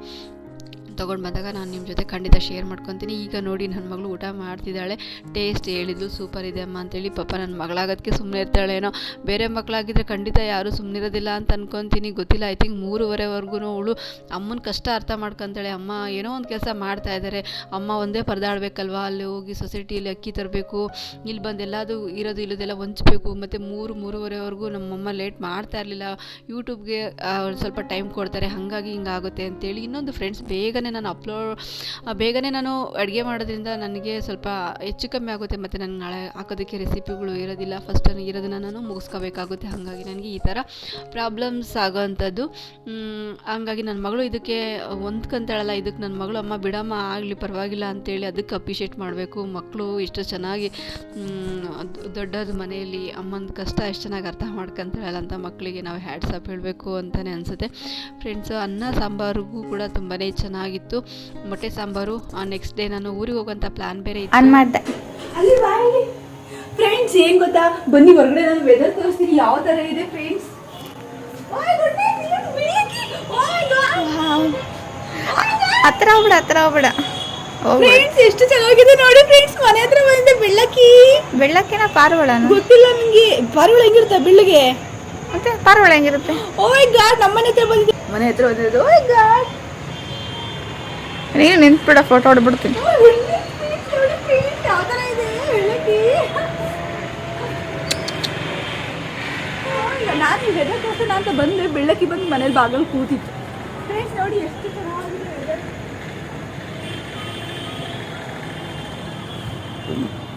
Speaker 1: ತೊಗೊಂಡು ಬಂದಾಗ ನಾನು ನಿಮ್ಮ ಜೊತೆ ಖಂಡಿತ ಶೇರ್ ಮಾಡ್ಕೊತೀನಿ. ಈಗ ನೋಡಿ ನನ್ನ ಮಗಳು ಊಟ ಮಾಡ್ತಿದ್ದಾಳೆ. ಟೇಸ್ಟ್ ಹೇಳಿದ್ಲು ಸೂಪರ್ ಇದೆ ಅಮ್ಮ ಅಂತೇಳಿ ಪಾಪ ನನ್ನ ಮಗಳಾಗೋದಕ್ಕೆ ಸುಮ್ಮನೆ ಇರ್ತಾಳೇನೋ. ಬೇರೆ ಮಕ್ಕಳಾಗಿದ್ದರೆ ಖಂಡಿತ ಯಾರೂ ಸುಮ್ಮನಿರೋದಿಲ್ಲ ಅಂತ ಅನ್ಕೊತೀನಿ. ಗೊತ್ತಿಲ್ಲ ಐ ಥಿಂಕ್ ಮೂರುವರೆವರೆಗೂ ಅವಳು ಅಮ್ಮನ ಕಷ್ಟ ಅರ್ಥ ಮಾಡ್ಕೊತಾಳೆ. ಅಮ್ಮ ಏನೋ ಒಂದು ಕೆಲಸ ಮಾಡ್ತಾ ಇದ್ದಾರೆ ಅಮ್ಮ ಒಂದೇ ಪರದಾಡಬೇಕಲ್ವಾ? ಅಲ್ಲಿ ಹೋಗಿ ಸೊಸೈಟಿಯಲ್ಲಿ ಅಕ್ಕಿ ತರಬೇಕು, ಇಲ್ಲಿ ಬಂದು ಎಲ್ಲದು ಇರೋದು ಇಲ್ಲದೆಲ್ಲ ಹೊಂಚಬೇಕು ಮತ್ತು ಮೂರು, ಮೂರುವರೆವರೆಗೂ ನಮ್ಮಮ್ಮ ಲೇಟ್ ಮಾಡ್ತಾ ಇರಲಿಲ್ಲ. ಯೂಟ್ಯೂಬ್ಗೆ ಸ್ವಲ್ಪ ಟೈಮ್ ಕೊಡ್ತಾರೆ. ಹಾಗಾಗಿ ಹಿಂಗಾಗುತ್ತೆ ಅಂತೇಳಿ ಇನ್ನೊಂದು ಫ್ರೆಂಡ್ಸ್ ಬೇಗನೆ ಬೇಗನೆ ನಾನು ಅಪ್ಲೋಡ್ ಬೇಗನೆ ನಾನು ಅಡುಗೆ ಮಾಡೋದ್ರಿಂದ ನನಗೆ ಸ್ವಲ್ಪ ಹೆಚ್ಚು ಕಮ್ಮಿ ಆಗುತ್ತೆ. ಮತ್ತು ನನಗೆ ನಾಳೆ ಹಾಕೋದಕ್ಕೆ ರೆಸಿಪಿಗಳು ಇರೋದಿಲ್ಲ. ಫಸ್ಟ್ ನನಗೆ ಇರೋದನ್ನು ನಾನು ಮುಗಿಸ್ಕೋಬೇಕಾಗುತ್ತೆ. ಹಾಗಾಗಿ ನನಗೆ ಈ ಥರ ಪ್ರಾಬ್ಲಮ್ಸ್ ಆಗೋವಂಥದ್ದು. ಹಾಗಾಗಿ ನನ್ನ ಮಗಳು ಇದಕ್ಕೆ ಹೊಂದ್ಕೊಂತಾಳಲ್ಲ ಇದಕ್ಕೆ ನನ್ನ ಮಗಳು ಅಮ್ಮ ಬಿಡಮ್ಮ ಆಗಲಿ ಪರವಾಗಿಲ್ಲ ಅಂತೇಳಿ ಅದಕ್ಕೆ ಅಪ್ರಿಷಿಯೇಟ್ ಮಾಡಬೇಕು. ಮಕ್ಕಳು ಇಷ್ಟು ಚೆನ್ನಾಗಿ ದೊಡ್ಡದ ಮನೆಯಲ್ಲಿ ಅಮ್ಮನ ಕಷ್ಟ ಎಷ್ಟು ಚೆನ್ನಾಗಿ ಅರ್ಥ ಮಾಡ್ಕೊಂತಾಳಲ್ಲ ಅಂತ ಮಕ್ಕಳಿಗೆ ನಾವು ಹ್ಯಾಡ್ಸಪ್ ಹೇಳಬೇಕು ಅಂತಲೇ ಅನಿಸುತ್ತೆ. ಫ್ರೆಂಡ್ಸು ಅನ್ನ, ಸಾಂಬಾರಿಗೂ ಕೂಡ ತುಂಬಾ ಚೆನ್ನಾಗಿತ್ತು ಮೊಟ್ಟೆ ಸಾಂಬಾರು ನೆಕ್ಸ್ಟ್ ಡೇ ನಾನು ಊರಿಗೆ ಹೋಗೋಂಥ ಪ್ಲಾನ್ ಬೇರೆ ಇತ್ತು.
Speaker 3: ಆನ್ ಮಾಡ್ದೆ.
Speaker 2: ಫ್ರೆಂಡ್ಸ್ ಏನು ಗೊತ್ತಾ? ಬನ್ನಿ ಹೊರಗಡೆ ನಾನು ವೆದರ್ ತೋರಿಸ್ತೀನಿ. ಯಾವ ತರ ಇದೆ ಫ್ರೆಂಡ್ಸ್
Speaker 3: ಹತ್ರ ಹೋಗ್ಬಿಡ ಹತ್ರ ಹೋಗ್ಬಿಡ.
Speaker 2: ಫ್ರೆಂಡ್ಸ್ ಎಷ್ಟು ಚೆನ್ನಾಗಿದೆ ನೋಡಿ ಫ್ರೆಂಡ್ಸ್ ಮನೆ ಹತ್ರ ಬಂದಿದೆ ಬೆಳ್ಳಕ್ಕಿ.
Speaker 3: ಬೆಳ್ಳಕ್ಕಿನ ಪಾರಿವಾಳನ
Speaker 2: ಗೊತ್ತಿಲ್ಲ ನನಗೆ ಪಾರಿವಾಳ ಹೆಂಗಿರುತ್ತೆ ಬೆಳ್ಳಗೆ?
Speaker 3: ಮತ್ತೆ ಪಾರಿವಾಳ ಹೆಂಗಿರುತ್ತೆ?
Speaker 2: ಓ ಮೈ ಗಾಡ್ ನಮ್ಮ ಮನೆ ಹತ್ರ ಬಂದಿದೆ ಮನೆ ಹತ್ರ ಬಂದಿರೋದು ಓ ಮೈ ಗಾಡ್.
Speaker 3: ನೀನು ನಿಂತ್ಬಿಡ ಫೋಟೋ ಹೊಡ್ಬಿಡ್ತೀನಿ
Speaker 2: ನಾನು ವೆದರ್ ಅಂತ ಬಂದೆ, ಬೆಳ್ಳಕ್ಕಿ ಬಂದು ಮನೇಲಿ ಬಾಗಲು ಕೂತಿತ್ತು. ಫ್ರೆಂಡ್ಸ್ ನೋಡಿ, ಎಷ್ಟು ಚೆನ್ನಾಗಿದೆ.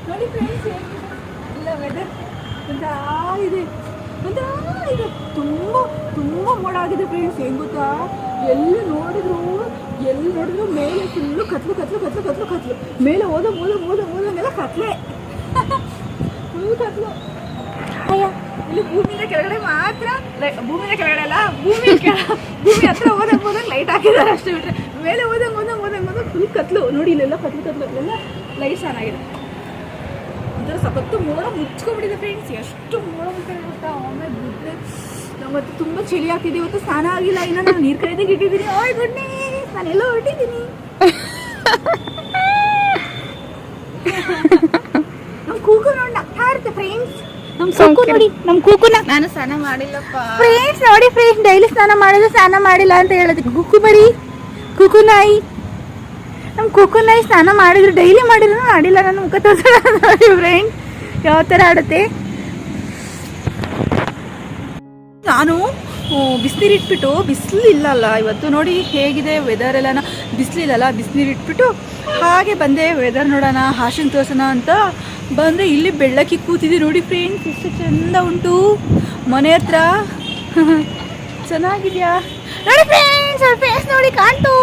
Speaker 2: ನೋಡಿ ಫ್ರೆಂಡ್ಸ್ ಇಲ್ಲ ವೆದರ್ ಒಂಥರ ಇದೆ ಒಂಥರ ಇದೆ ತುಂಬ ತುಂಬ ಮೋಡ ಆಗಿದೆ ಫ್ರೆಂಡ್ಸ್ ಹೆಂಗ್ ಗೊತ್ತಾ? ಎಲ್ಲಿ ನೋಡಿದ್ರು. ಎಲ್ಲಿ ನೋಡಿದ್ರು ಮೇಲೆ ಫುಲ್ಲು ಕತ್ಲು ಕತ್ಲು ಕತ್ಲು ಕತ್ಲು ಕತ್ಲು. ಮೇಲೆ ಓದ ಓದ ಓದ ಮೇಲೆ ಕತ್ಲೆ. *laughs* ಫುಲ್ ಕತ್ಲು. ಅಯ್ಯ, ಇಲ್ಲಿ ಭೂಮಿಯ ಕೆಳಗಡೆ ಮಾತ್ರ ಭೂಮಿಯಿಂದ ಕೆಳಗಡೆ ಅಲ್ಲ ಭೂಮಿ ಕೆಳ ಭೂಮಿ ಹತ್ರ ಓದಂಗ್ ಓದಂಗ್ ಲೈಟ್ ಹಾಕಿದ್ದಾರೆ ಅಷ್ಟೇ ಬಿಟ್ರೆ. ಮೇಲೆ ಓದಂಗ್ ಓದಂಗ್ ಓದಂಗ್ ಓದಂಗ್ ಫುಲ್ ಕತ್ಲು. ನೋಡಿ, ಇಲ್ಲೆಲ್ಲ ಕತ್ಲು ಕತ್ಲು ಎಲ್ಲ ಲೈಟ್ಸ್ ಆನ್ ಆಗಿದೆ. ಒಂಥರ ಸಪತ್ತು ಮೋಡ ಮುಚ್ಕೊಂಡ್ಬಿಟ್ಟಿದೆ ಫ್ರೆಂಡ್ಸ್ ಎಷ್ಟು ಮೋಡ ಮುಚ್ಚಿದೆ ಗೊತ್ತಾ? ಒಮ್ಮೆ ನಮ್ಮತ್ತು ತುಂಬ ಚಳಿ ಆಗ್ತಿದೆ, ಇವತ್ತು ಸ್ನಾನ ಆಗಿಲ್ಲ. ಇನ್ನು ನಾನು ನೀರು ಕೈದಾಗ ಇಟ್ಟಿದ್ದೀನಿ ಓಯ್ ಗುಡ್ನೆ ನಾನೆಲ್ಲ ಹೊರಟಿದ್ದೀನಿ. ನಮ್ಮ ಕೂಕು ನೋಡಿ ನಗ್ತಾ ಇರುತ್ತೆ ಫ್ರೆಂಡ್ಸ್ ನಮ್ಮ ಕೂಕು ನೋಡಿ ನಮ್ಮ ಕೂಕುನ
Speaker 3: ನಾನು ಸ್ನಾನ ಮಾಡಿಲ್ಲಪ್ಪ.
Speaker 2: ಫ್ರೆಂಡ್ಸ್ ನೋಡಿ ಫ್ರೆಂಡ್ಸ್ ಡೈಲಿ ಸ್ನಾನ ಮಾಡಿದ್ರೆ ಸ್ನಾನ ಮಾಡಿಲ್ಲ ಅಂತ ಹೇಳೋದು. ಕುಕ್ಕು ಬರಿ ಕುಕು ನಾಯಿ. ನಮ್ಮ ಕುಕ್ಕು ನಾಯಿ ಸ್ನಾನ ಮಾಡಿದ್ರು ಡೈಲಿ ಮಾಡಿದ್ರು ಮಾಡಿಲ್ಲ. ನನ್ನ ಮುಖ ತೋರಿಸೋಣ ನೋಡಿ ಫ್ರೆಂಡ್ಸ್ ಯಾವ ಥರ ಆಡುತ್ತೆ? ನಾನು ಬಿಸಿನೀರು ಇಟ್ಬಿಟ್ಟು ಬಿಸಿಲು ಇಲ್ಲಲ್ಲ ಇವತ್ತು ನೋಡಿ ಹೇಗಿದೆ ವೆದರ್ ಎಲ್ಲ ಬಿಸಿಲಿಲ್ಲಲ್ಲ ಬಿಸಿನೀರು ಇಟ್ಬಿಟ್ಟು ಹಾಗೆ ಬಂದೆ ವೆದರ್ ನೋಡೋಣ ಹಾಶನ್ ತೋರ್ಸೋಣ ಅಂತ. ಬಂದರೆ ಇಲ್ಲಿ ಬೆಳ್ಳಕ್ಕಿ ಕೂತಿದೆ ನೋಡಿ ಫ್ರೆಂಡ್ಸ್ ಎಷ್ಟು ಚೆಂದ ಉಂಟು. ಮನೆ ಹತ್ರ. *laughs* ಚೆನ್ನಾಗಿದ್ಯಾ? ನೋಡಿ ಫ್ರೆಂಡ್ಸ್ ಫೇಸ್ ನೋಡಿ ಕಾಣ್ತು.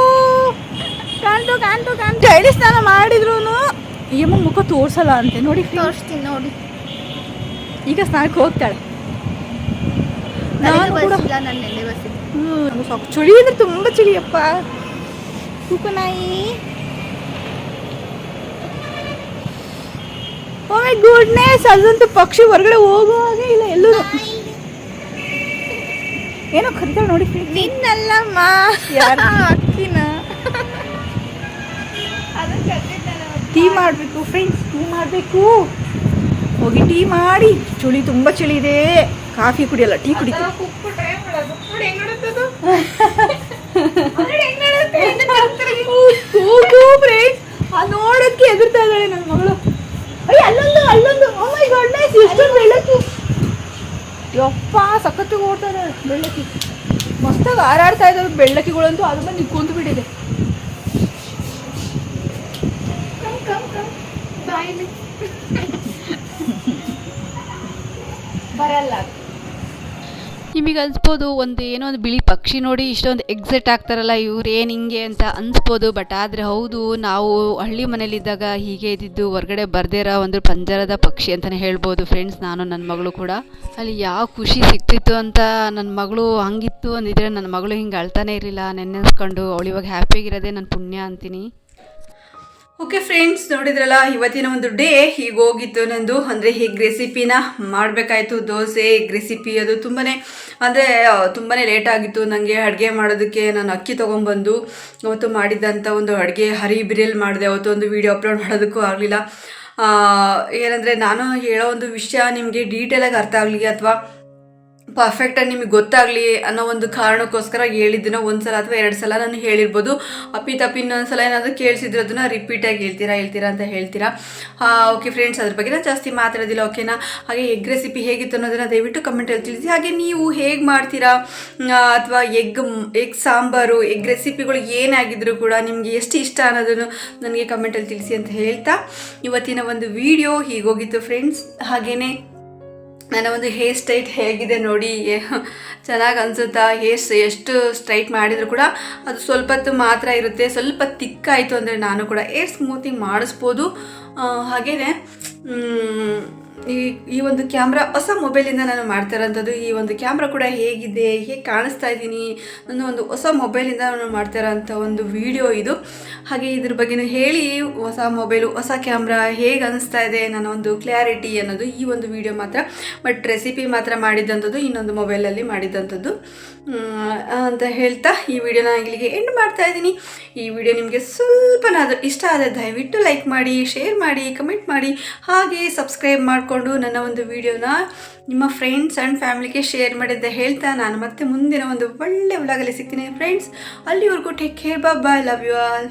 Speaker 2: ಕಾಣ್ತು ಕಾಣ್ತು ಕಾಣ್ತು. ಡೈಲಿ ಸ್ನಾನ ಮಾಡಿದ್ರು ಏಮ ಮುಖ ತೋರಿಸಲ್ಲ ಅಂತೆ. ನೋಡಿ.
Speaker 3: ತೋರಿಸ್ತೀನಿ ನೋಡಿ.
Speaker 2: ಈಗ ಸ್ನಾನಕ್ಕೆ ಹೋಗ್ತಾಳೆ. ನಾನು ಕೂಡ
Speaker 3: ನಾನು ನೆನ್ನೆ
Speaker 2: ಹ್ಮ್, ನಮ್ಗೆ ಸಾಕು. ಚಳಿ ಅಂದ್ರೆ ತುಂಬಾ ಚಳಿಯಪ್ಪ. ನಾಯಿ. ಗುಡ್ನೆಸ್ ಅದಂತೂ ಪಕ್ಷಿ ಹೊರಗಡೆ ಹೋಗುವಾಗ ಇಲ್ಲ ಎಲ್ಲೂ ಏನೋ ಕರಿತಾಳೆ ನೋಡಿ.
Speaker 3: ನಿನ್ನಲ್ಲಮ್ಮ.
Speaker 2: ಯಾರು?
Speaker 3: ಅಕ್ಕಿನ.
Speaker 2: ಟೀ ಮಾಡಬೇಕು ಫ್ರೆಂಡ್ಸ್ ಟೀ ಮಾಡಬೇಕು. ಹೋಗಿ ಟೀ ಮಾಡಿ. ಚಳಿ ತುಂಬ ಚಳಿ ಇದೆ. ಕಾಫಿ ಕುಡಿಯಲ್ಲ ಟೀ ಕುಡಿತೀವಿ ನೋಡಕ್ಕೆ ಎದುರ್ತಾ ಇದ್ದಾಳೆ ನನ್ನ ಮಗಳು. ಅಯ್ಯ ಅಲ್ಲೊಂದು ಅಲ್ಲೊಂದು. ಓ ಮೈ ಗಾಡ್ನೆಸ್ ಎಷ್ಟು ಬೆಳ್ಳಕ್ಕಿ ಯಪ್ಪ ಸಖತ್ತಿಗೆ ಓಡ್ತಾ ಇದ್ದಾಳೆ ಬೆಳ್ಳಕ್ಕಿ. ಮಸ್ತಾಗಿ ಹಾರಾಡ್ತಾ ಇದ್ದಾವೆ ಬೆಳ್ಳಕ್ಕಿಗಳಂತೂ. ಅದನ್ನ ಬಂದು ನಿಂತ್ಕೊಂತು ಬಿಟ್ಟಿದೆ. ಬರಲ್ಲ.
Speaker 1: ನಿಮಗೆ ಅನ್ಸ್ಬೋದು ಒಂದು ಏನೋ ಒಂದು ಬಿಳಿ ಪಕ್ಷಿ ನೋಡಿ ಇಷ್ಟೊಂದು ಎಕ್ಸೈಟ್ ಆಗ್ತಾರಲ್ಲ, ಇವ್ರು ಏನು ಹಿಂಗೆ ಅಂತ ಅನ್ಸ್ಬೋದು. ಬಟ್ ಆದರೆ ಹೌದು, ನಾವು ಹಳ್ಳಿ ಮನೇಲಿದ್ದಾಗ ಹೀಗೆ ಇದ್ದಿದ್ದು, ಹೊರಗಡೆ ಬರ್ದೇ ಇರೋ ಒಂದು ಪಂಜರದ ಪಕ್ಷಿ ಅಂತಲೇ ಹೇಳ್ಬೋದು ಫ್ರೆಂಡ್ಸ್ ನಾನು ನನ್ನ ಮಗಳು ಕೂಡ. ಅಲ್ಲಿ ಯಾವ ಖುಷಿ ಸಿಗ್ತಿತ್ತು ಅಂತ ನನ್ನ ಮಗಳು ಹಂಗಿತ್ತು ಅಂದಿದ್ರೆ ನನ್ನ ಮಗಳು ಹಿಂಗೆ ಅಳ್ತಾನೆ ಇರಲಿಲ್ಲ. ನೆನೆಸ್ಕೊಂಡು ಅವಳು ಇವಾಗ ಹ್ಯಾಪಿಯಾಗಿರೋದೇ ನನ್ನ ಪುಣ್ಯ ಅಂತೀನಿ.
Speaker 2: ಓಕೆ ಫ್ರೆಂಡ್ಸ್ ನೋಡಿದ್ರಲ್ಲ, ಇವತ್ತಿನ ಒಂದು ಡೇ ಹೀಗೆ ಹೋಗಿತ್ತು ನಂದು. ಅಂದರೆ ಹೀಗೆ ರೆಸಿಪಿನ ಮಾಡಬೇಕಾಯ್ತು. ದೋಸೆ ಎಗ್ ರೆಸಿಪಿ ಅದು ತುಂಬಾ ಅಂದರೆ ತುಂಬಾ ಲೇಟ್ ಆಗಿತ್ತು. ನನಗೆ ಅಡುಗೆ ಮಾಡೋದಕ್ಕೆ ನಾನು ಅಕ್ಕಿ ತೊಗೊಂಬಂದು ಅವತ್ತು ಮಾಡಿದ್ದಂಥ ಒಂದು ಅಡುಗೆ ಹರಿ ಬಿರಿಯಲ್ ಮಾಡಿದೆ. ಅವತ್ತು ಒಂದು ವೀಡಿಯೋ ಅಪ್ಲೋಡ್ ಮಾಡೋದಕ್ಕೂ ಆಗಲಿಲ್ಲ. ಏನಂದರೆ ನಾನು ಹೇಳೋ ಒಂದು ವಿಷಯ ನಿಮಗೆ ಡೀಟೇಲಾಗಿ ಅರ್ಥ ಆಗಲಿ ಅಥವಾ ಪರ್ಫೆಕ್ಟಾಗಿ ನಿಮಗೆ ಗೊತ್ತಾಗಲಿ ಅನ್ನೋ ಒಂದು ಕಾರಣಕ್ಕೋಸ್ಕರ ಹೇಳಿದ್ದನ್ನ ಒಂದು ಸಲ ಅಥವಾ ಎರಡು ಸಲ ನಾನು ಹೇಳಿರ್ಬೋದು. ಅಪ್ಪಿ ತಪ್ಪಿ ಇನ್ನೊಂದು ಸಲ ಏನಾದರೂ ಕೇಳಿಸಿದ್ರೆ ಅದನ್ನು ರಿಪೀಟಾಗಿ ಹೇಳ್ತೀರಾ ಹೇಳ್ತೀರಾ ಅಂತ ಹೇಳ್ತೀರಾ. ಓಕೆ ಫ್ರೆಂಡ್ಸ್ ಅದ್ರ ಬಗ್ಗೆ ನಾನು ಜಾಸ್ತಿ ಮಾತಾಡೋದಿಲ್ಲ ಓಕೆನಾ ಹಾಗೆ ಎಗ್ ರೆಸಿಪಿ ಹೇಗಿತ್ತು ಅನ್ನೋದನ್ನು ದಯವಿಟ್ಟು ಕಮೆಂಟಲ್ಲಿ ತಿಳಿಸಿ. ಹಾಗೆ ನೀವು ಹೇಗೆ ಮಾಡ್ತೀರಾ? ಅಥವಾ ಎಗ್ ಎಗ್ ಸಾಂಬಾರು ಎಗ್ ರೆಸಿಪಿಗಳು ಏನಾಗಿದ್ರು ಕೂಡ ನಿಮಗೆ ಎಷ್ಟು ಇಷ್ಟ ಅನ್ನೋದನ್ನು ನನಗೆ ಕಮೆಂಟಲ್ಲಿ ತಿಳಿಸಿ ಅಂತ ಹೇಳ್ತಾ ಇವತ್ತಿನ ಒಂದು ವಿಡಿಯೋ ಹೀಗೋಗಿತ್ತು ಫ್ರೆಂಡ್ಸ್ ಹಾಗೆಯೇ ನನ್ನ ಒಂದು ಹೇರ್ ಸ್ಟೈಟ್ ಹೇಗಿದೆ ನೋಡಿ ಚೆನ್ನಾಗಿ ಅನಿಸುತ್ತಾ? ಹೇರ್ಸ್ ಎಷ್ಟು ಸ್ಟ್ರೈಟ್ ಮಾಡಿದರೂ ಕೂಡ ಅದು ಸ್ವಲ್ಪ ಹೊತ್ತು ಮಾತ್ರ ಇರುತ್ತೆ. ಸ್ವಲ್ಪ ತಿಕ್ಕಾಯಿತು ಅಂದರೆ ನಾನು ಕೂಡ ಹೇರ್ ಸ್ಮೂತಿಂಗ್ ಮಾಡಿಸ್ಬೋದು. ಹಾಗೆಯೇ ಈ ಈ ಒಂದು ಕ್ಯಾಮ್ರಾ ಹೊಸ ಮೊಬೈಲಿಂದ ನಾನು ಮಾಡ್ತಾ ಇರೋಂಥದ್ದು ಈ ಒಂದು ಕ್ಯಾಮ್ರಾ ಕೂಡ ಹೇಗಿದೆ, ಹೇಗೆ ಕಾಣಿಸ್ತಾ ಇದ್ದೀನಿ ನನ್ನ ಒಂದು ಹೊಸ ಮೊಬೈಲಿಂದ ನಾನು ಮಾಡ್ತಾ ಇರೋಂಥ ಒಂದು ವಿಡಿಯೋ ಇದು. ಹಾಗೆ ಇದ್ರ ಬಗ್ಗೆನೂ ಹೇಳಿ, ಹೊಸ ಮೊಬೈಲು, ಹೊಸ ಕ್ಯಾಮ್ರಾ ಹೇಗೆ ಅನಿಸ್ತಾ ಇದೆ ನನ್ನ ಒಂದು ಕ್ಲಾರಿಟಿ ಅನ್ನೋದು ಈ ಒಂದು ವಿಡಿಯೋ ಮಾತ್ರ. ಬಟ್ ರೆಸಿಪಿ ಮಾತ್ರ ಮಾಡಿದ್ದಂಥದ್ದು ಇನ್ನೊಂದು ಮೊಬೈಲಲ್ಲಿ ಮಾಡಿದ್ದಂಥದ್ದು ಅಂತ ಹೇಳ್ತಾ ಈ ವಿಡಿಯೋನ ಇಲ್ಲಿಗೆ ಎಂಡ್ ಮಾಡ್ತಾ ಇದ್ದೀನಿ. ಈ ವಿಡಿಯೋ ನಿಮಗೆ ಸ್ವಲ್ಪನಾದರೂ ಇಷ್ಟ ಆದರೆ ದಯವಿಟ್ಟು ಲೈಕ್ ಮಾಡಿ ಶೇರ್ ಮಾಡಿ ಕಮೆಂಟ್ ಮಾಡಿ. ಹಾಗೆ ಸಬ್ಸ್ಕ್ರೈಬ್ ಮಾಡಿಕೊಂಡು ನನ್ನ ಒಂದು ವಿಡಿಯೋನ ನಿಮ್ಮ ಫ್ರೆಂಡ್ಸ್ ಆ್ಯಂಡ್ ಫ್ಯಾಮಿಲಿಗೆ ಶೇರ್ ಮಾಡಿದ್ದೆ ಹೇಳ್ತಾ ನಾನು ಮತ್ತೆ ಮುಂದಿನ ಒಂದು ಒಳ್ಳೆ ವ್ಲಾಗಲ್ಲಿ ಸಿಗ್ತೀನಿ ಫ್ರೆಂಡ್ಸ್ ಅಲ್ಲಿವರೆಗೂ take care bye love you all